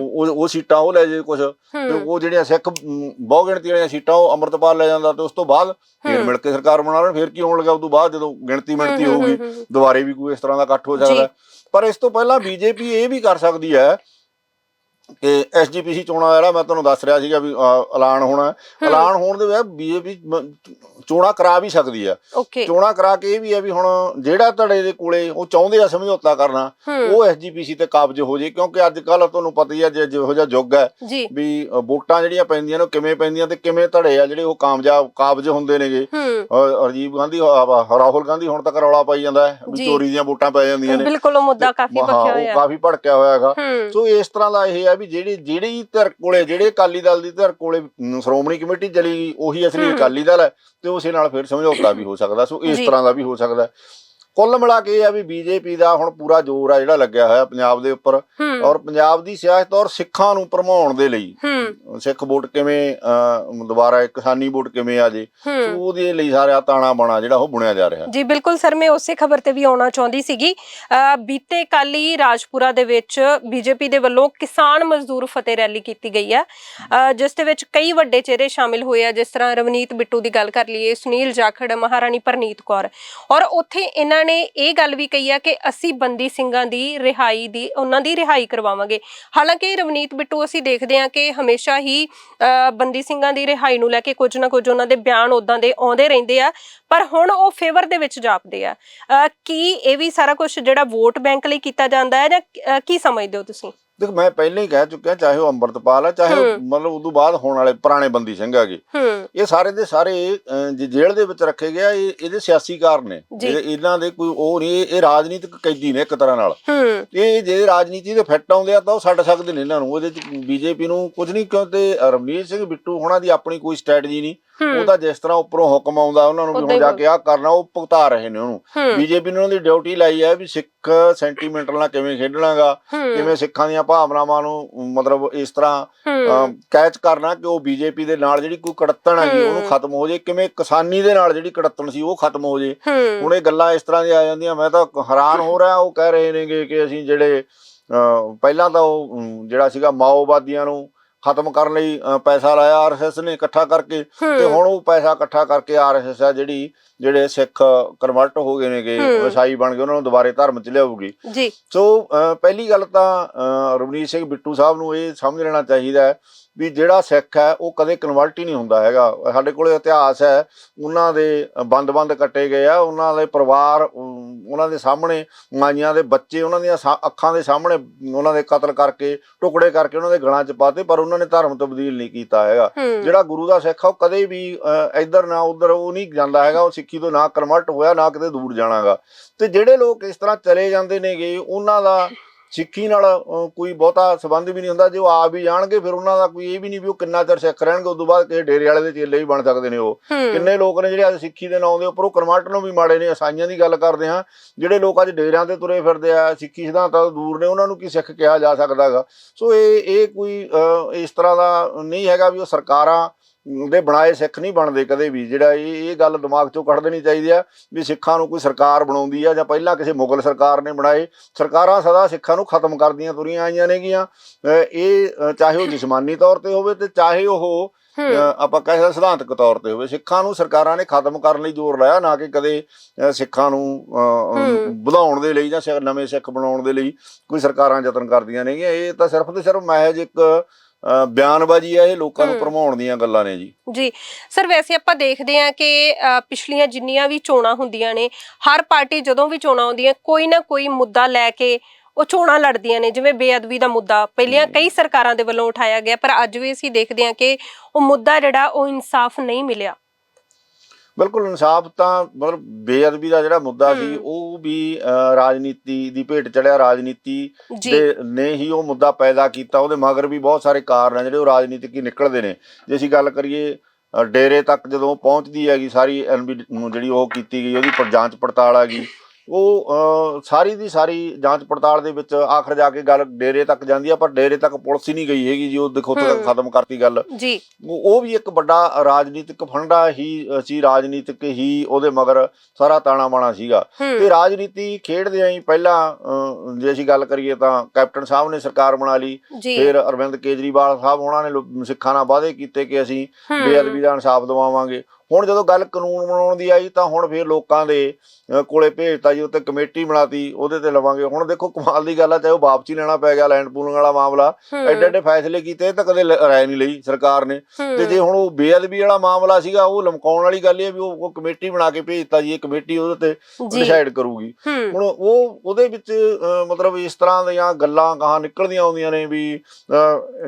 ਉਹ ਉਹ ਸੀਟਾਂ ਉਹ ਲੈ ਜੇ ਕੁਝ ਤੇ ਉਹ ਜਿਹੜੀਆਂ ਸਿੱਖ ਬਹੁਗਿਣਤੀ ਵਾਲੀਆਂ ਸੀਟਾਂ ਉਹ ਅੰਮ੍ਰਿਤਪਾਲ ਲੈ ਜਾਂਦਾ ਤੇ ਉਸ ਤੋਂ ਬਾਅਦ ਫਿਰ। ਮਿਲ ਕੇ ਸਰਕਾਰ ਬਣਾ ਲੈਣ ਫਿਰ ਕੀ ਹੋਣ ਲੱਗਾ? ਉਸ ਤੋਂ ਬਾਅਦ ਜਦੋਂ ਗਿਣਤੀ ਮਿਣਤੀ ਹੋਊਗੀ। ਦੁਬਾਰੇ ਵੀ ਕੋਈ ਇਸ ਤਰ੍ਹਾਂ ਦਾ ਇਕੱਠ ਹੋ। ਸਕਦਾ। ਪਰ ਇਸ ਤੋਂ ਪਹਿਲਾਂ ਬੀਜੇਪੀ ਇਹ ਵੀ ਕਰ ਸਕਦੀ ਹੈ ਕਿ ਐਸਜੀਪੀਸੀ ਚੋਣਾਂ ਜਿਹੜਾ ਮੈਂ ਤੁਹਾਨੂੰ ਦੱਸ ਰਿਹਾ ਸੀਗਾ ਵੀ ਅ, ਐਲਾਨ ਹੋਣਾ ਹੈ। ਐਲਾਨ ਹੋਣ ਦੇ ਬਾਅਦ ਬੀਜੇਪੀ ਚੋਣਾਂ ਕਰਾ ਵੀ ਸਕਦੀ ਆ। ਓਕੇ। ਚੋਣਾਂ ਕਰਾ ਕੇ ਇਹ ਵੀ ਹੈ ਵੀ ਹੁਣ ਜਿਹੜਾ ਧੜੇ ਦੇ ਕੋਲੇ ਉਹ ਚਾਹੁੰਦੇ ਆ ਸਮਝੌਤਾ ਕਰਨਾ ਹੂੰ। ਉਹ ਐਸਜੀਪੀਸੀ ਤੇ ਕਾਬਜ ਹੋ ਜੇ ਕਿਉਂਕਿ ਅੱਜ ਕੱਲ ਤੁਹਾਨੂੰ ਪਤਾ ਹੀ ਆ ਜੇ ਜਿਹੋ ਜਿਹਾ ਯੁੱਗ ਹੈ ਜੀ। ਵੀ ਅ, ਵੋਟਾਂ ਜਿਹੜੀਆਂ ਪੈਂਦੀਆਂ ਨੇ ਉਹ ਕਿਵੇਂ ਪੈਂਦੀਆਂ ਤੇ ਕਿਵੇਂ ਧੜੇ ਆ ਜਿਹੜੇ ਉਹ ਕਾਮਯਾਬ ਕਾਬਜ ਹੁੰਦੇ ਨੇਗੇ। ਹੂੰ। ਅ, ਰਾਜੀਵ ਗਾਂਧੀ ਅ, ਰਾਹੁਲ ਗਾਂਧੀ ਹੁਣ ਤੱਕ ਰੌਲਾ ਪਾਈ ਜਾਂਦਾ ਹੈ ਵੀ ਜੀ। ਚੋਰੀ ਦੀਆਂ ਵੋਟਾਂ ਪੈ ਜਾਂਦੀਆਂ ਨੇ। ਬਿਲਕੁਲ ਉਹ ਮੁੱਦਾ ਕਾਫੀ ਹਾਂ, ਪੱਕਿਆ ਉਹ ਹੋਇਆ। ਕਾਫੀ ਭੜਕਿਆ ਹੋਇਆ ਹੈਗਾ। ਹੂੰ। ਸੋ ਇਸ ਤਰ੍ਹਾਂ ਦਾ ਇਹ ਹੈ ਵੀ ਜਿਹੜੀ ਜਿਹੜੀ ਧਿਰ ਕੋਲੇ ਜਿਹੜੇ ਅਕਾਲੀ ਦਲ ਦੀ ਧਿਰ ਕੋਲੇ ਸ਼੍ਰੋਮਣੀ ਕਮੇਟੀ ਚਲੀ ਗਈ ਉਹੀ ਅਸਲੀ ਹੂੰ। ਅਕਾਲੀ ਦਲ ਹੈ ਤੇ ਉਸੇ ਨਾਲ ਫਿਰ ਸਮਝੌਤਾ ਵੀ ਹੋ ਸਕਦਾ ਸੋ ਇਸ ਜੀ। ਤਰ੍ਹਾਂ ਦਾ ਵੀ ਹੋ ਸਕਦਾ। ਕੁੱਲ ਮਿਲਾ ਕੇ ਇਹ ਆ ਵੀ ਬੀਜੇਪੀ ਦਾ ਹੁਣ ਪੂਰਾ ਜ਼ੋਰ ਆ ਜਿਹੜਾ ਲੱਗਿਆ ਹੋਇਆ ਪੰਜਾਬ ਦੇ ਉੱਪਰ। ਔਰ ਪੰਜਾਬ ਦੀ ਸਿਆਸਤ ਔਰ ਸਿੱਖਾਂ ਨੂੰ ਭਰਮਾਉਣ ਦੇ ਲਈ। ਸਿੱਖ ਵੋਟ ਕਿਵੇਂ ਦੁਬਾਰਾ ਕਿਸਾਨੀ ਵੋਟ ਕਿਵੇਂ ਆ ਜੇ ਸੋ ਉਹਦੇ ਲਈ ਸਾਰਾ ਤਾਣਾ ਬਾਣਾ ਜਿਹੜਾ ਉਹ ਬੁਣਿਆ ਜਾ ਰਿਹਾ। ਜੀ ਬਿਲਕੁਲ ਸਰ ਮੈਂ ਉਸੇ ਖਬਰ ਤੇ ਵੀ ਆਉਣਾ ਚਾਹੁੰਦੀ ਸੀਗੀ। ਬੀਤੇ ਕੱਲ ਹੀ ਰਾਜਪੁਰਾ ਦੇ ਵਿੱਚ ਬੀਜੇਪੀ ਦੇ ਵੱਲੋਂ ਕਿਸਾਨ ਮਜ਼ਦੂਰ ਫਤਿਹ ਰੈਲੀ ਕੀਤੀ ਗਈ ਅ, ਜਿਸ ਦੇ ਵਿੱਚ ਕਈ ਵੱਡੇ ਚਿਹਰੇ ਸ਼ਾਮਿਲ ਹੋਏ ਆ। ਜਿਸ ਤਰ੍ਹਾਂ ਰਵਨੀਤ ਬਿੱਟੂ ਦੀ ਗੱਲ ਕਰ ਲਈਏ ਸੁਨੀਲ ਜਾਖੜ ਮਹਾਰਾਣੀ ਪਰਨੀਤ ਕੌਰ। ਔਰ ਉੱਥੇ ਇਹਨਾਂ ਨੇ ਇਹ ਗੱਲ ਵੀ ਕਹੀ ਆ ਕਿ ਅਸੀਂ ਬੰਦੀ ਸਿੰਘਾਂ ਦੀ ਰਿਹਾਈ ਦੀ ਉਹਨਾਂ ਦੀ ਰਿਹਾਈ ਕਰਵਾਵਾਂਗੇ। ਹਾਲਾਂਕਿ ਰਵਨੀਤ ਬਿੱਟੂ ਅਸੀਂ ਦੇਖਦੇ ਹਾਂ ਕਿ ਹਮੇਸ਼ਾ ਹੀ ਬੰਦੀ ਸਿੰਘਾਂ ਦੀ ਰਿਹਾਈ ਨੂੰ ਲੈ ਕੇ ਕੁਝ ਨਾ ਕੁਝ ਉਹਨਾਂ ਦੇ ਬਿਆਨ ਉਦਾਂ ਦੇ ਆਉਂਦੇ ਰਹਿੰਦੇ ਆ ਪਰ ਹੁਣ ਉਹ ਫੇਵਰ ਦੇ ਵਿੱਚ ਜਾਪਦੇ ਆ। ਕੀ ਇਹ ਵੀ ਸਾਰਾ ਕੁਝ ਜਿਹੜਾ ਵੋਟ ਬੈਂਕ ਲਈ ਕੀਤਾ ਜਾਂਦਾ ਹੈ ਜਾਂ ਕੀ ਸਮਝਦੇ ਹੋ ਤੁਸੀਂ? ਦੇਖ ਮੈਂ ਪਹਿਲਾਂ ਹੀ ਕਹਿ ਚੁੱਕਿਆ ਚਾਹੇ ਉਹ ਅੰਮ੍ਰਿਤਪਾਲ ਆ ਚਾਹੇ। ਮਤਲਬ ਉਦੋਂ ਬਾਅਦ ਹੋਣ ਵਾਲੇ ਪੁਰਾਣੇ ਬੰਦੀ ਸਿੰਘ ਹੂੰ। ਇਹ ਸਾਰੇ ਦੇ ਸਾਰੇ ਜੇਲ੍ਹ ਦੇ ਵਿੱਚ ਰੱਖੇ ਗਿਆ ਇਹ ਇਹਦੇ ਸਿਆਸੀ ਕਾਰਨ ਨੇ। ਇਹਨਾਂ ਦੇ ਕੋਈ ਉਹ ਨਹੀਂ ਇਹ- ਰਾਜਨੀਤਿਕ ਕੈਦੀ ਨੇ ਇੱਕ ਤਰ੍ਹਾਂ ਨਾਲ। ਇਹ ਜੇ ਰਾਜਨੀਤੀ ਦੇ ਫਿੱਟ ਆਉਂਦੇ ਆ ਤਾਂ ਉਹ ਛੱਡ ਸਕਦੇ ਨੇ ਇਹਨਾਂ ਨੂੰ। ਉਹਦੇ ਚ ਬੀਜੇਪੀ ਨੂੰ ਕੁਝ ਨਹੀਂ ਕਿਉਂ ਤੇ ਰਵਨੀਤ ਸਿੰਘ ਬਿੱਟੂ ਹੋਣਾ ਦੀ ਆਪਣੀ ਕੋਈ ਸਟ੍ਰੈਟਜੀ ਨਹੀਂ। ਉਹ ਤਾਂ ਜਿਸ ਤਰ੍ਹਾਂ ਉੱਪਰੋਂ ਹੁਕਮ ਆਉਂਦਾ ਉਹਨਾਂ ਨੂੰ ਵੀ ਹੁਣ ਜਾ ਕੇ ਆਹ ਕਰਨਾ ਉਹ ਭੁਗਤਾ ਰਹੇ ਨੇ ਉਹਨੂੰ। ਬੀਜੇਪੀ ਨੇ ਉਹਨਾਂ ਦੀ ਡਿਊਟੀ ਲਾਈ ਹੈ ਵੀ ਸਿੱਖ ਸੈਂਟੀਮੈਂਟਲ ਨਾਲ ਕਿਵੇਂ ਖੇਡਣਾਗਾ ਕਿਵੇਂ ਸਿੱਖਾਂ ਦੀਆਂ ਭਾਵਨਾਵਾਂ ਨੂੰ ਮਤਲਬ ਇਸ ਤਰ੍ਹਾਂ ਕੈਚ ਕਰਨਾ ਕਿ ਉਹ ਬੀਜੇਪੀ ਦੇ ਨਾਲ ਜਿਹੜੀ ਕੋਈ ਕੜੱਤਣ ਹੈਗੀ ਉਹਨੂੰ। ਖਤਮ ਹੋ ਜੇ ਕਿਵੇਂ ਕਿਸਾਨੀ ਦੇ ਨਾਲ ਜਿਹੜੀ ਕੜੱਤਣ ਸੀ ਉਹ ਖਤਮ ਹੋ ਜੇ। ਹੁਣ ਇਹ ਗੱਲਾਂ ਇਸ ਤਰ੍ਹਾਂ ਦੀਆਂ ਆ ਜਾਂਦੀਆਂ ਮੈਂ ਤਾਂ ਹੈਰਾਨ ਹੋ ਰਿਹਾ ਉਹ ਕਹਿ ਰਹੇ ਨੇਗੇ ਕਿ ਅਸੀਂ ਜਿਹੜੇ ਪਹਿਲਾਂ ਤਾਂ ਉਹ ਜਿਹੜਾ ਸੀਗਾ ਮਾਓਵਾਦੀਆਂ ਨੂੰ ਖਤਮ ਕਰਨ ਲਈ ਪੈਸਾ ਲਾਇਆ ਆਰਐਸਐਸ ਨੇ ਇਕੱਠਾ ਕਰਕੇ। ਤੇ ਹੁਣ ਉਹ ਪੈਸਾ ਇਕੱਠਾ ਕਰਕੇ ਆਰਐਸਐਸ ਆ ਜਿਹੜੀ ਜਿਹੜੇ ਸਿੱਖ ਕਨਵਰਟ ਹੋ ਗਏ ਨੇਗੇ ਹੂੰ। ਈਸਾਈ ਬਣ ਗਏ ਉਹਨਾਂ ਨੂੰ ਦੁਬਾਰੇ ਧਰਮ ਚ ਲਿਆਉਗੀ ਜੀ। ਸੋ ਪਹਿਲੀ ਗੱਲ ਤਾਂ ਰਵਨੀਤ ਸਿੰਘ ਬਿੱਟੂ ਸਾਹਿਬ ਨੂੰ ਇਹ ਸਮਝ ਲੈਣਾ ਚਾਹੀਦਾ ਹੈ ਵੀ ਜਿਹੜਾ ਸਿੱਖ ਹੈ ਉਹ ਕਦੇ ਕਨਵਰਟ ਹੀ ਨਹੀਂ ਹੁੰਦਾ ਹੈਗਾ। ਸਾਡੇ ਕੋਲ ਇਤਿਹਾਸ ਹੈ ਉਹਨਾਂ ਦੇ ਬੰਦ-ਬੰਦ ਕੱਟੇ ਗਏ ਆ ਉਹਨਾਂ ਦੇ ਪਰਿਵਾਰ ਉਹਨਾਂ ਦੇ ਸਾਹਮਣੇ ਮਾਈਆਂ ਦੇ ਬੱਚੇ ਉਹਨਾਂ ਦੀਆਂ ਅੱਖਾਂ ਦੇ ਸਾਹਮਣੇ ਉਹਨਾਂ ਦੇ ਕਤਲ ਕਰਕੇ ਟੁਕੜੇ ਕਰਕੇ ਉਹਨਾਂ ਦੇ ਗਲਾਂ 'ਚ ਪਾਤੇ ਪਰ ਉਹਨਾਂ ਨੇ ਧਰਮ ਤਬਦੀਲ ਨਹੀਂ ਕੀਤਾ ਹੈਗਾ। ਜਿਹੜਾ ਗੁਰੂ ਦਾ ਸਿੱਖ ਆ ਉਹ ਕਦੇ ਵੀ ਇੱਧਰ ਨਾ ਉੱਧਰ ਉਹ ਨਹੀਂ ਜਾਂਦਾ ਹੈਗਾ ਉਹ ਸਿੱਖੀ ਤੋਂ ਨਾ ਕਨਵਰਟ ਹੋਇਆ ਨਾ ਕਿਤੇ ਦੂਰ ਜਾਣਾਗਾ। ਤੇ ਜਿਹੜੇ ਲੋਕ ਇਸ ਤਰ੍ਹਾਂ ਚਲੇ ਜਾਂਦੇ ਨੇਗੇ ਉਹਨਾਂ ਦਾ ਸਿੱਖੀ ਨਾਲ ਕੋਈ ਬਹੁਤਾ ਸੰਬੰਧ ਵੀ ਨਹੀਂ ਹੁੰਦਾ ਜੇ ਉਹ ਆ ਵੀ ਜਾਣਗੇ ਫਿਰ ਉਹਨਾਂ ਦਾ ਕੋਈ ਇਹ ਵੀ ਨਹੀਂ ਵੀ ਉਹ ਕਿੰਨਾ ਚਿਰ ਸਿੱਖ ਰਹਿਣਗੇ ਉਸ ਤੋਂ ਬਾਅਦ ਕਿਸੇ ਡੇਰੇ ਵਾਲੇ ਦੇ ਚੇਲੇ ਵੀ ਬਣ ਸਕਦੇ ਨੇ ਉਹ। ਹੂੰ। ਕਿੰਨੇ ਲੋਕ ਨੇ ਜਿਹੜੇ ਅੱਜ ਸਿੱਖੀ ਦੇ ਨਾਂ ਦੇ ਉੱਪਰ ਉਹ ਕਨਵਰਟ ਨੂੰ ਵੀ ਮਾੜੇ ਨੇ ਈਸਾਈਆਂ ਦੀ ਗੱਲ ਕਰਦੇ ਹਾਂ। ਜਿਹੜੇ ਲੋਕ ਅੱਜ ਡੇਰਿਆਂ ਤੇ ਤੁਰੇ ਫਿਰਦੇ ਆ ਸਿੱਖੀ ਸਿਧਾਂਤਾਂ ਤੋਂ ਦੂਰ ਨੇ ਉਹਨਾਂ ਨੂੰ ਕੀ ਸਿੱਖ ਕਿਹਾ ਜਾ ਸਕਦਾਗਾ ਸੋ ਇਹ ਇਹ ਕੋਈ ਇਸ ਤਰ੍ਹਾਂ ਦਾ ਨਹੀਂ ਹੈਗਾ ਵੀ ਉਹ ਸਰਕਾਰਾਂ ਦੇ ਬਣਾਏ ਸਿੱਖ ਨਹੀਂ ਬਣਦੇ ਕਦੇ ਵੀ। ਜਿਹੜਾ ਇਹ ਇਹ ਗੱਲ ਦਿਮਾਗ ਚੋਂ ਕੱਢ ਦੇਣੀ ਚਾਹੀਦੀ ਆ ਵੀ ਸਿੱਖਾਂ ਨੂੰ ਕੋਈ ਸਰਕਾਰ ਬਣਾਉਂਦੀ ਆ ਜਾਂ ਪਹਿਲਾਂ ਕਿਸੇ ਮੁਗਲ ਸਰਕਾਰ ਨੇ ਬਣਾਏ। ਸਰਕਾਰਾਂ ਸਦਾ ਸਿੱਖਾਂ ਨੂੰ ਖਤਮ ਕਰਦੀਆਂ ਤੁਰੀਆਂ ਆਈਆਂ ਨੇਗੀਆਂ। ਇਹ ਚਾਹੇ ਉਹ ਜਿਸਮਾਨੀ ਤੌਰ ਤੇ ਹੋਵੇ ਤੇ ਚਾਹੇ ਉਹ ਆਪਾਂ ਕਹਿ ਸਕਦੇ ਸਿਧਾਂਤਕ ਤੌਰ ਤੇ ਹੋਵੇ। ਸਿੱਖਾਂ ਨੂੰ ਸਰਕਾਰਾਂ ਨੇ ਖਤਮ ਕਰਨ ਲਈ ਜ਼ੋਰ ਲਾਇਆ ਨਾ ਕਿ ਕਦੇ ਸਿੱਖਾਂ ਨੂੰ। ਵਧਾਉਣ ਦੇ ਲਈ ਜਾਂ ਨਵੇਂ ਸਿੱਖ ਬਣਾਉਣ ਦੇ ਲਈ ਕੋਈ ਸਰਕਾਰਾਂ ਯਤਨ ਕਰਦੀਆਂ ਨੇਗੀਆਂ। ਇਹ ਤਾਂ ਸਿਰਫ ਤੇ ਸਿਰਫ ਮਹਿਜ ਇੱਕ ਬਿਆਨਬਾਜ਼ੀ ਆ ਇਹ ਲੋਕਾਂ ਨੂੰ। ਭਰਮਾਉਣ ਦੀਆਂ ਗੱਲਾਂ ਨੇ ਜੀ। ਜੀ ਸਰ ਵੈਸੇ ਆਪਾਂ ਦੇਖਦੇ ਹਾਂ ਕਿ ਪਿਛਲੀਆਂ ਜਿੰਨੀਆਂ ਵੀ ਚੋਣਾਂ ਹੁੰਦੀਆਂ ਨੇ ਹਰ ਪਾਰਟੀ ਜਦੋਂ ਵੀ ਚੋਣਾਂ ਆਉਂਦੀਆਂ ਕੋਈ ਨਾ ਕੋਈ ਮੁੱਦਾ ਲੈ ਕੇ ਉਹ ਚੋਣਾਂ ਲੜਦੀਆਂ ਨੇ ਜਿਵੇਂ ਬੇਅਦਬੀ ਦਾ ਮੁੱਦਾ। ਪਹਿਲੀਆਂ ਕਈ ਸਰਕਾਰਾਂ ਦੇ ਵੱਲੋਂ ਉਠਾਇਆ ਗਿਆ ਪਰ ਅੱਜ ਵੀ ਅਸੀਂ ਦੇਖਦੇ ਹਾਂ ਕਿ ਉਹ ਮੁੱਦਾ ਜਿਹੜਾ ਉਹ ਇਨਸਾਫ ਨਹੀਂ ਮਿਲਿਆ। ਬਿਲਕੁਲ ਇਨਸਾਫ ਤਾਂ ਮਤਲਬ ਬੇਅਦਬੀ ਦਾ ਜਿਹੜਾ ਮੁੱਦਾ ਸੀ। ਉਹ ਵੀ ਰਾਜਨੀਤੀ ਦੀ ਭੇਟ ਚੜਿਆ ਰਾਜਨੀਤੀ ਦੇ ਨੇ ਹੀ ਉਹ ਮੁੱਦਾ ਪੈਦਾ ਕੀਤਾ ਉਹਦੇ ਮਗਰ ਵੀ ਬਹੁਤ ਸਾਰੇ ਕਾਰਨ ਆ ਜਿਹੜੇ ਉਹ ਰਾਜਨੀਤਿਕ ਹੀ ਨਿਕਲਦੇ ਨੇ ਜੇ ਅਸੀਂ ਗੱਲ ਕਰੀਏ ਡੇਰੇ ਤੱਕ ਜਦੋਂ ਪਹੁੰਚਦੀ ਹੈਗੀ ਸਾਰੀ ਐਨਬੀ ਜਿਹੜੀ ਉਹ ਕੀਤੀ ਗਈ ਉਹਦੀ ਜਾਂਚ ਪੜਤਾਲ ਆ ਗਈ ਉਹ ਸਾਰੀ ਦੀ ਸਾਰੀ ਜਾਂਚ ਪੜਤਾਲ ਦੇ ਵਿੱਚ ਆਖਰ ਜਾ ਕੇ ਗੱਲ ਡੇਰੇ ਤੱਕ ਜਾਂਦੀ ਆ ਪਰ ਡੇਰੇ ਤੱਕ ਪੁਲਿਸ ਹੀ ਨਹੀਂ ਗਈ ਹੈਗੀ ਜੀ ਉਹ ਦੇਖੋ ਤੱਕ। ਖਤਮ ਕਰਤੀ ਗੱਲ। ਜੀ। ਉਹ ਵੀ ਇੱਕ ਵੱਡਾ ਰਾਜਨੀਤਿਕ ਫੰਡਾ ਹੀ ਸੀ ਰਾਜਨੀਤਿਕ ਹੀ ਉਹਦੇ ਮਗਰ ਸਾਰਾ ਤਾਣਾ ਬਾਣਾ ਸੀਗਾ। ਤੇ ਰਾਜਨੀਤੀ ਖੇਡਦੇ ਆਂ ਪਹਿਲਾਂ ਜੇ ਅਸੀਂ ਗੱਲ ਕਰੀਏ ਤਾਂ ਕੈਪਟਨ ਸਾਹਿਬ ਨੇ ਸਰਕਾਰ ਬਣਾ ਲਈ ਫਿਰ ਅਰਵਿੰਦ ਕੇਜਰੀਵਾਲ ਸਾਹਿਬ ਉਹਨਾਂ ਨੇ ਸਿੱਖਾਂ ਨਾਲ ਵਾਅਦੇ ਕੀਤੇ ਕਿ ਅਸੀਂ ਬੇਅਦਬੀ ਦਾ ਇਨਸਾਫ ਦਿਵਾਵਾਂਗੇ। ਹੁਣ ਜਦੋਂ ਗੱਲ ਕਾਨੂੰਨ ਬਣਾਉਣ ਦੀ ਆਈ ਤਾਂ ਹੁਣ ਫਿਰ ਲੋਕਾਂ ਦੇ ਕੋਲੇ ਭੇਜਤਾ ਜੀ ਉੱਤੇ ਕਮੇਟੀ ਬਣਾਤੀ ਉਹਦੇ ਤੇ ਲਵਾਂਗੇ। ਹੁਣ ਦੇਖੋ ਕਮਾਲ ਦੀ ਗੱਲ ਆ ਚਾਹੇ ਉਹ ਵਾਪਸੀ ਲੈਣਾ ਪੈ ਗਿਆ ਲੈਂਡ ਪੂਲਿੰਗ ਵਾਲਾ ਮਾਮਲਾ ਐਡੇ ਐਡੇ ਫੈਸਲੇ ਕੀਤੇ ਤਾਂ ਕਦੇ ਰਾਏ ਨਹੀਂ ਲਈ ਸਰਕਾਰ ਨੇ। ਤੇ ਜੇ ਹੁਣ ਉਹ ਬੇਅਦਬੀ ਵਾਲਾ ਮਾਮਲਾ ਸੀਗਾ ਉਹ ਲਮਕਾਉਣ ਵਾਲੀ ਗੱਲ ਇਹ ਵੀ ਉਹ ਕਮੇਟੀ ਬਣਾ ਕੇ ਭੇਜਤਾ ਜੀ ਇਹ ਕਮੇਟੀ ਉਹਦੇ ਤੇ ਡਿਸਾਈਡ ਕਰੂਗੀ। ਹੁਣ ਉਹ ਉਹਦੇ ਵਿੱਚ ਮਤਲਬ ਇਸ ਤਰ੍ਹਾਂ ਦੀਆਂ ਗੱਲਾਂ ਕਹਾਂ ਨਿਕਲਦੀਆਂ ਆਉਂਦੀਆਂ ਨੇ ਵੀ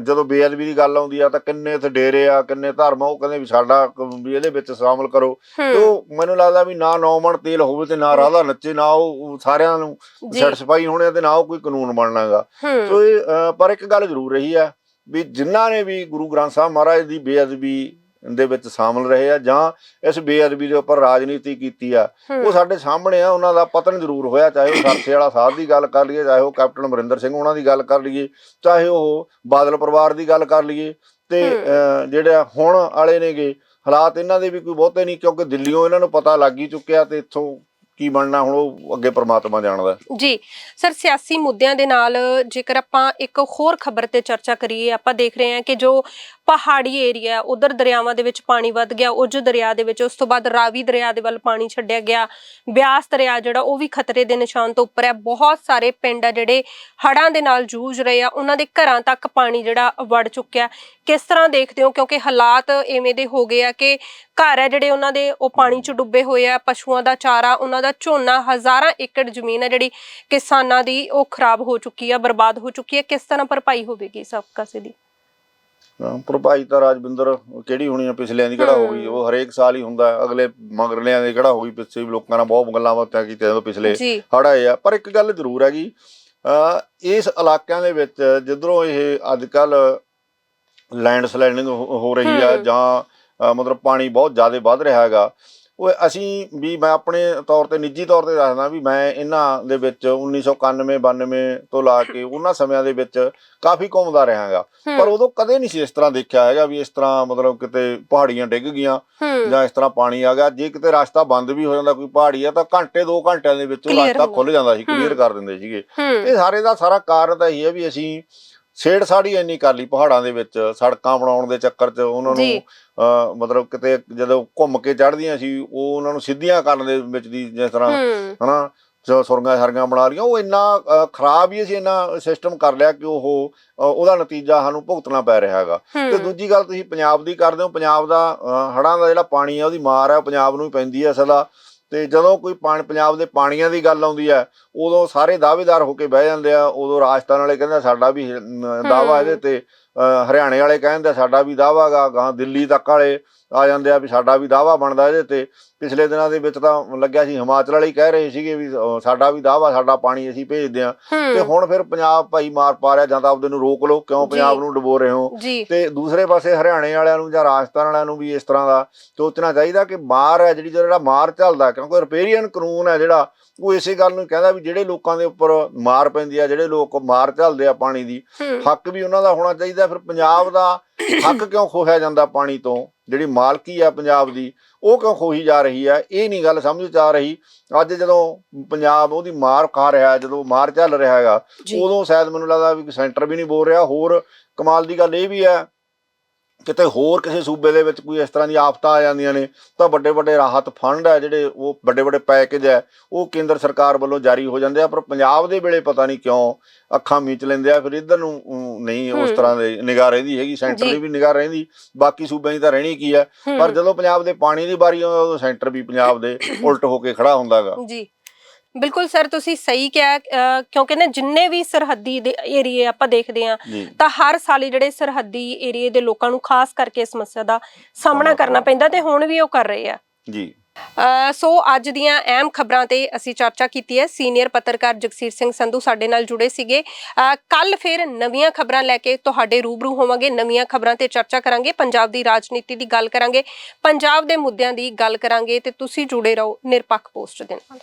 ਜਦੋਂ ਬੇਅਦਬੀ ਦੀ ਗੱਲ ਆਉਂਦੀ ਆ ਤਾਂ ਕਿੰਨੇ ਇੱਥੇ ਡੇਰੇ ਆ ਕਿੰਨੇ ਧਰਮ ਉਹ ਕਹਿੰਦੇ ਵੀ ਸਾਡਾ ਵੀ ਇਹਦੇ ਵਿੱਚ ਸ਼ਾਮਲ ਕਰੋ। ਤੇ ਮੈਨੂੰ ਲੱਗਦਾ ਵੀ ਨਾ ਨੌ ਮਣ ਤੇਲ ਹੋਵੇ ਤੇ ਨਾ ਰਾਧਾ ਨੱਚੇ ਨਾ ਉਹ ਸਾਰਿਆਂ ਨੂੰ ਸੈਟੀਸਫਾਈ ਹੋਣੇ ਤੇ ਨਾ ਉਹ ਕੋਈ ਕਾਨੂੰਨ ਬਣਨਾਗਾ ਸੋ ਇਹ ਪਰ ਇੱਕ ਗੱਲ ਜ਼ਰੂਰ ਰਹੀ ਆ ਵੀ ਜਿਨ੍ਹਾਂ ਨੇ ਵੀ ਗੁਰੂ ਗ੍ਰੰਥ ਸਾਹਿਬ ਮਹਾਰਾਜ ਦੀ ਬੇਅਦਬੀ ਦੇ ਵਿੱਚ ਸ਼ਾਮਲ ਰਹੇ ਆ ਜਾਂ ਇਸ ਬੇਅਦਬੀ ਦੇ ਉੱਪਰ ਰਾਜਨੀਤੀ ਕੀਤੀ ਆ ਉਹ ਸਾਡੇ ਸਾਹਮਣੇ ਆ ਉਹਨਾਂ ਦਾ ਪਤਨ ਜ਼ਰੂਰ ਹੋਇਆ ਚਾਹੇ ਉਹ ਸਰਸੇ ਵਾਲਾ ਸਾਹਿਬ ਦੀ ਗੱਲ ਕਰ ਲਈਏ ਚਾਹੇ ਉਹ ਕੈਪਟਨ ਅਮਰਿੰਦਰ ਸਿੰਘ ਉਹਨਾਂ ਦੀ ਗੱਲ ਕਰ ਲਈਏ ਚਾਹੇ ਉਹ ਬਾਦਲ ਪਰਿਵਾਰ ਦੀ ਗੱਲ ਕਰ ਲਈਏ ਤੇ ਜਿਹੜੇ ਹੁਣ ਵਾਲੇ ਨੇਗੇ ਹਾਲਾਤ ਇਹਨਾਂ ਦੇ ਵੀ ਕੋਈ ਬਹੁਤੇ ਨਹੀਂ, ਕਿਉਂਕਿ ਦਿੱਲੀੋਂ ਇਹਨਾਂ ਨੂੰ ਪਤਾ ਲੱਗ ਹੀ ਚੁੱਕਿਆ ਤੇ ਇੱਥੋਂ ਕੀ ਬਣਨਾ, ਹੁਣ ਉਹ ਅੱਗੇ ਪ੍ਰਮਾਤਮਾ ਜਾਣਦਾ। ਜੀ, ਸਰ ਸਿਆਸੀ ਮੁੱਦਿਆਂ ਦੇ ਨਾਲ ਜੇਕਰ ਆਪਾਂ ਇੱਕ ਹੋਰ ਖਬਰ ਤੇ ਚਰਚਾ ਕਰੀਏ, ਆਪਾਂ ਦੇਖ ਰਹੇ ਹਾਂ ਕਿ ਜੋ ਪਹਾੜੀ ਏਰੀਆ ਉਧਰ ਦਰਿਆਵਾਂ ਦੇ ਵਿੱਚ ਪਾਣੀ ਵੱਧ ਗਿਆ ਉਜ ਦਰਿਆ ਦੇ ਵਿੱਚ, ਉਸ ਤੋਂ ਬਾਅਦ ਰਾਵੀ ਦਰਿਆ ਦੇ ਵੱਲ ਪਾਣੀ ਛੱਡਿਆ ਗਿਆ, ਬਿਆਸ ਦਰਿਆ ਜਿਹੜਾ, ਉਹ ਵੀ ਖਤਰੇ ਦੇ ਨਿਸ਼ਾਨ ਤੋਂ ਉੱਪਰ ਹੈ। ਬਹੁਤ ਸਾਰੇ ਪਿੰਡ ਆ ਜਿਹੜੇ ਹੜਾਂ ਦੇ ਨਾਲ ਜੂਝ ਰਹੇ ਆ, ਉਹਨਾਂ ਦੇ ਘਰਾਂ ਤੱਕ ਪਾਣੀ ਜਿਹੜਾ ਵੜ ਚੁੱਕਿਆ। ਕਿਸ ਤਰ੍ਹਾਂ ਦੇਖਦੇ ਹੋ? ਕਿਉਂਕਿ ਹਾਲਾਤ ਐਵੇਂ ਦੇ ਹੋ ਗਏ ਆ ਕਿ ਘਰ ਹੈ ਜਿਹੜੇ ਉਹਨਾਂ ਦੇ ਉਹ ਪਾਣੀ 'ਚ ਡੁੱਬੇ ਹੋਏ ਆ ਪਸ਼ੂਆਂ ਦਾ ਚਾਰਾ ਉਹਨਾਂ ਦਾ ਝੋਨਾ ਹਜ਼ਾਰਾਂ ਏਕੜ ਜ਼ਮੀਨ ਹੈ ਜਿਹੜੀ ਕਿਸਾਨਾਂ ਦੀ ਉਹ ਖਰਾਬ ਹੋ ਚੁੱਕੀ ਆ ਬਰਬਾਦ ਹੋ ਚੁੱਕੀ ਹੈ ਕਿਸ ਤਰ੍ਹਾਂ ਭਰਪਾਈ ਹੋਵੇਗੀ ਸਭ ਕਾਸੇ ਦੀ? ਭਰਪਾਈ ਤਾਂ ਰਾਜਵਿੰਦਰ ਕਿਹੜੀ ਹੋਣੀ ਆ ਪਿਛਲਿਆਂ ਦੀ ਕਿਹੜਾ ਹੋ ਗਈ ਉਹ ਹਰੇਕ ਸਾਲ ਹੀ ਹੁੰਦਾ। ਅਗਲੇ ਮਗਰਲਿਆਂ ਦੇ ਕਿਹੜਾ ਹੋ ਗਈ ਪਿੱਛੇ ਵੀ ਲੋਕਾਂ ਨਾਲ ਬਹੁਤ ਗੱਲਾਂ ਬਾਤਾਂ ਕੀਤੀਆਂ ਜਦੋਂ ਪਿਛਲੇ ਆਏ ਆ। ਪਰ ਇੱਕ ਗੱਲ ਜ਼ਰੂਰ ਹੈਗੀ ਇਸ ਇਲਾਕਿਆਂ ਦੇ ਵਿੱਚ ਜਿੱਧਰੋਂ ਇਹ ਅੱਜ ਕੱਲ ਲੈਂਡ ਸਲਾਈਡਿੰਗ ਹੋ ਰਹੀ ਆ। ਜਾਂ ਮਤਲਬ ਪਾਣੀ ਬਹੁਤ ਜ਼ਿਆਦਾ ਵੱਧ ਰਿਹਾ ਹੈਗਾ। ਉਹ ਅਸੀਂ ਵੀ ਮੈਂ ਆਪਣੇ ਤੌਰ ਤੇ ਨਿੱਜੀ ਤੌਰ ਤੇ ਦੱਸਦਾ ਵੀ ਮੈਂ ਇਹਨਾਂ ਦੇ ਵਿੱਚ 1991 92 ਤੋਂ ਲਾ ਕੇ ਉਹਨਾਂ ਸਮਿਆਂ ਦੇ ਵਿੱਚ ਕਾਫੀ ਘੁੰਮਦਾ ਰਹਾਂਗਾ ਪਰ ਉਦੋਂ ਕਦੇ ਨਹੀਂ ਸੀ ਇਸ ਤਰ੍ਹਾਂ ਦੇਖਿਆ ਹੈਗਾ ਵੀ ਇਸ ਤਰ੍ਹਾਂ ਮਤਲਬ ਕਿਤੇ ਪਹਾੜੀਆਂ ਡਿੱਗ ਗਈਆਂ ਜਾਂ ਇਸ ਤਰ੍ਹਾਂ ਪਾਣੀ ਆ ਗਿਆ। ਜੇ ਕਿਤੇ ਰਸਤਾ ਬੰਦ ਵੀ ਹੋ ਜਾਂਦਾ ਕੋਈ ਪਹਾੜੀ ਆ ਤਾਂ ਘੰਟੇ 2 ਘੰਟਿਆਂ ਦੇ ਵਿੱਚ ਉਹ ਰਸਤਾ। ਖੁੱਲ ਜਾਂਦਾ ਸੀ ਕਲੀਅਰ। ਕਰ ਦਿੰਦੇ ਸੀਗੇ। ਇਹ ਸਾਰੇ ਦਾ ਸਾਰਾ ਕਾਰਨ ਤਾਂ ਇਹ ਹੈ ਵੀ ਅਸੀਂ ਛੇੜ ਸਾੜੀ ਇੰਨੀ ਕਰ ਲਈ ਪਹਾੜਾਂ ਦੇ ਵਿੱਚ ਸੜਕਾਂ ਬਣਾਉਣ ਦੇ ਚੱਕਰ 'ਚ ਉਹਨਾਂ ਜੀ। ਨੂੰ ਅਹ, ਮਤਲਬ ਕਿਤੇ ਜਦੋਂ ਘੁੰਮ ਕੇ ਚੜ੍ਹਦੀਆਂ ਸੀ ਉਹ ਉਹਨਾਂ ਨੂੰ ਸਿੱਧੀਆਂ ਕਰਨ ਦੇ ਵਿੱਚ ਦੀ ਜਿਸ ਤਰ੍ਹਾਂ ਹੂੰ, ਹਨਾ ਜੋ ਸੁਰੰਗਾਂ ਸਰਗਾਂ ਬਣਾ ਲਈਆਂ ਉਹ ਇੰਨਾ ਅਹ, ਖਰਾਬ ਹੀ ਅਸੀਂ ਇੰਨਾ ਸਿਸਟਮ ਕਰ ਲਿਆ ਕਿ ਉਹ ਅਹ, ਉਹਦਾ ਨਤੀਜਾ ਸਾਨੂੰ ਭੁਗਤਣਾ ਪੈ ਰਿਹਾ ਹੈਗਾ। ਤੇ ਹੂੰ, ਦੂਜੀ ਗੱਲ ਤੁਸੀਂ ਪੰਜਾਬ ਦੀ ਕਰਦੇ ਹੋ ਪੰਜਾਬ ਦਾ ਅਹ, ਹੜ੍ਹਾਂ ਦਾ ਜਿਹੜਾ ਪਾਣੀ ਆ ਉਹਦੀ ਮਾਰ ਹੈ ਉਹ ਪੰਜਾਬ ਨੂੰ ਹੀ ਪੈਂਦੀ ਹੈ ਸਦਾ। ਤੇ ਜਦੋਂ ਕੋਈ ਪਾਣੀ ਪੰਜਾਬ ਦੇ ਪਾਣੀਆਂ ਦੀ ਗੱਲ ਆਉਂਦੀ ਹੈ ਉਦੋਂ ਸਾਰੇ ਦਾਅਵੇਦਾਰ ਹੋ ਕੇ ਬਹਿ ਜਾਂਦੇ ਆ ਉਦੋਂ ਰਾਜਸਥਾਨ ਵਾਲੇ ਕਹਿੰਦੇ ਸਾਡਾ ਵੀ ਦਾਵਾ ਇਹਦੇ ਤੇ ਹਰਿਆਣੇ ਵਾਲੇ ਕਹਿੰਦੇ ਸਾਡਾ ਵੀ ਦਾਵਾ ਗਾ ਗਾਂ ਦਿੱਲੀ ਤੱਕ ਵਾਲੇ ਆ ਜਾਂਦੇ ਆ ਵੀ ਸਾਡਾ ਵੀ ਦਾਵਾ ਬਣਦਾ ਇਹਦੇ ਤੇ। ਪਿਛਲੇ ਦਿਨਾਂ ਦੇ ਵਿੱਚ ਤਾਂ ਲੱਗਿਆ ਸੀ ਹਿਮਾਚਲ ਵਾਲੇ ਕਹਿ ਰਹੇ ਸੀਗੇ ਵੀ ਸਾਡਾ ਵੀ ਦਾਵਾ ਸਾਡਾ ਪਾਣੀ ਅਸੀਂ ਭੇਜਦੇ ਆ। ਤੇ ਹੁਣ ਫਿਰ ਪੰਜਾਬ ਭਾਈ ਮਾਰ ਪਾ ਰਿਹਾ ਜਾਂ ਤਾਂ ਆਪਦੇ ਨੂੰ ਰੋਕ ਲਓ ਕਿਉਂ ਪੰਜਾਬ। ਨੂੰ ਡੁਬੋ ਰਹੇ ਹੋ? ਤੇ ਦੂਸਰੇ ਪਾਸੇ ਹਰਿਆਣੇ ਵਾਲਿਆਂ ਨੂੰ ਜਾਂ ਰਾਜਸਥਾਨ ਵਾਲਿਆਂ ਨੂੰ ਵੀ ਇਸ ਤਰ੍ਹਾਂ ਦਾ ਸੋਚਣਾ ਚਾਹੀਦਾ ਕਿ ਮਾਰ ਹੈ ਜਿਹੜੀ ਜਿਹੜਾ ਮਾਰ ਚੱਲਦਾ ਕਿਉਂਕਿ ਰਿਪੇਰੀਅਨ ਕਾਨੂੰਨ ਹੈ ਜਿਹੜਾ ਉਹ ਇਸੇ ਗੱਲ ਨੂੰ ਕਹਿੰਦਾ ਵੀ ਜਿਹੜੇ ਲੋਕਾਂ ਦੇ ਉੱਪਰ ਮਾਰ ਪੈਂਦੀ ਆ ਜਿਹੜੇ ਲੋਕ ਮਾਰ ਚੱਲਦੇ ਆ ਪਾਣੀ ਦੀ ਹੱਕ ਵੀ ਉਹਨਾਂ ਦਾ ਹੋਣਾ ਚਾਹੀਦਾ। ਫਿਰ ਪੰਜਾਬ ਦਾ ਹੱਕ ਕਿਉਂ ਖੋਹਿਆ ਜਾਂਦਾ ਪਾਣੀ ਤੋਂ? ਜਿਹੜੀ ਮਾਲਕੀ ਆ ਪੰਜਾਬ ਦੀ ਉਹ ਕਿਉਂ ਖੋਹੀ ਜਾ ਰਹੀ ਹੈ ਇਹ ਨਹੀਂ ਗੱਲ ਸਮਝ ਚ ਆ ਰਹੀ। ਅੱਜ ਜਦੋਂ ਪੰਜਾਬ ਉਹਦੀ ਮਾਰ ਖਾ ਰਿਹਾ ਜਦੋਂ ਮਾਰ ਚੱਲ ਰਿਹਾ ਹੈਗਾ ਉਦੋਂ ਸ਼ਾਇਦ ਮੈਨੂੰ ਲੱਗਦਾ ਵੀ ਸੈਂਟਰ ਵੀ ਨਹੀਂ ਬੋਲ ਰਿਹਾ। ਹੋਰ ਕਮਾਲ ਦੀ ਗੱਲ ਇਹ ਵੀ ਹੈ ਕਿਤੇ ਹੋਰ ਕਿਸੇ ਸੂਬੇ ਦੇ ਵਿੱਚ ਕੋਈ ਇਸ ਤਰ੍ਹਾਂ ਦੀ ਆਫਤਾਂ ਆ ਜਾਂਦੀਆਂ ਨੇ ਤਾਂ ਵੱਡੇ ਵੱਡੇ ਰਾਹਤ ਫੰਡ ਹੈ ਜਿਹੜੇ ਉਹ ਵੱਡੇ ਵੱਡੇ ਪੈਕੇਜ ਹੈ ਉਹ ਕੇਂਦਰ ਸਰਕਾਰ ਵੱਲੋਂ ਜਾਰੀ ਹੋ ਜਾਂਦੇ ਆ ਪਰ ਪੰਜਾਬ ਦੇ ਵੇਲੇ ਪਤਾ ਨਹੀਂ ਕਿਉਂ ਅੱਖਾਂ ਮੀਚ ਲੈਂਦੇ ਆ ਫਿਰ ਇੱਧਰ ਨੂੰ ਨਹੀਂ ਉਸ। ਤਰ੍ਹਾਂ ਦੇ ਨਿਗਾਹ ਰਹਿੰਦੀ ਹੈਗੀ ਸੈਂਟਰ। ਦੀ ਵੀ ਨਿਗਾਹ ਰਹਿੰਦੀ ਬਾਕੀ ਸੂਬਿਆਂ ਦੀ ਤਾਂ ਰਹਿਣੀ ਕੀ ਹੈ ਹੂੰ, ਪਰ ਜਦੋਂ ਪੰਜਾਬ ਦੇ ਪਾਣੀ ਦੀ ਵਾਰੀ ਆਉਂਦੀ ਉਦੋਂ ਸੈਂਟਰ ਵੀ ਪੰਜਾਬ ਦੇ ਉਲਟ ਹੋ ਕੇ ਖੜਾ ਹੁੰਦਾਗਾ ਜੀ ਬਿਲਕੁਲ ਸਰ ਤੁਸੀਂ ਸਹੀ ਕਿਹਾ ਕਿਉਂਕਿ ਨਾ ਜਿੰਨੇ ਵੀ ਸਰਹੱਦੀ ਦੇ ਏਰੀਏ ਆਪਾਂ ਦੇਖਦੇ ਆ ਜੀ। ਤਾਂ ਹਰ ਸਾਲ ਹੀ ਜਿਹੜੇ ਸਰਹੱਦੀ ਏਰੀਏ ਦੇ ਲੋਕਾਂ ਨੂੰ ਖਾਸ ਕਰਕੇ ਇਸ ਸਮੱਸਿਆ ਦਾ ਸਾਹਮਣਾ ਸਾਹਮਣਾ ਕਰਨਾ ਪੈਂਦਾ ਤੇ ਹੁਣ ਵੀ ਉਹ ਕਰ ਰਹੇ ਆ। ਜੀ। ਅ, ਸੋ ਅੱਜ ਦੀਆਂ ਅਹਿਮ ਖਬਰਾਂ ਤੇ ਅਸੀਂ ਚਰਚਾ ਕੀਤੀ ਹੈ। ਸੀਨੀਅਰ ਪੱਤਰਕਾਰ ਜਗਸੀਰ ਸਿੰਘ ਸੰਧੂ ਸਾਡੇ ਨਾਲ ਜੁੜੇ ਸੀਗੇ। ਕੱਲ ਫਿਰ ਨਵੀਆਂ ਖਬਰਾਂ ਲੈ ਕੇ ਤੁਹਾਡੇ ਰੂਬਰੂ ਹੋਵਾਂਗੇ। ਨਵੀਆਂ ਖਬਰਾਂ ਤੇ ਚਰਚਾ ਕਰਾਂਗੇ। ਪੰਜਾਬ ਦੀ ਰਾਜਨੀਤੀ ਦੀ ਗੱਲ ਕਰਾਂਗੇ। ਪੰਜਾਬ ਦੇ ਮੁੱਦਿਆਂ ਦੀ ਗੱਲ ਕਰਾਂਗੇ ਤੇ ਤੁਸੀਂ ਜੁੜੇ ਰਹੋ ਨਿਰਪੱਖ ਪੋਸਟ ਦੇ ਨਾਲ।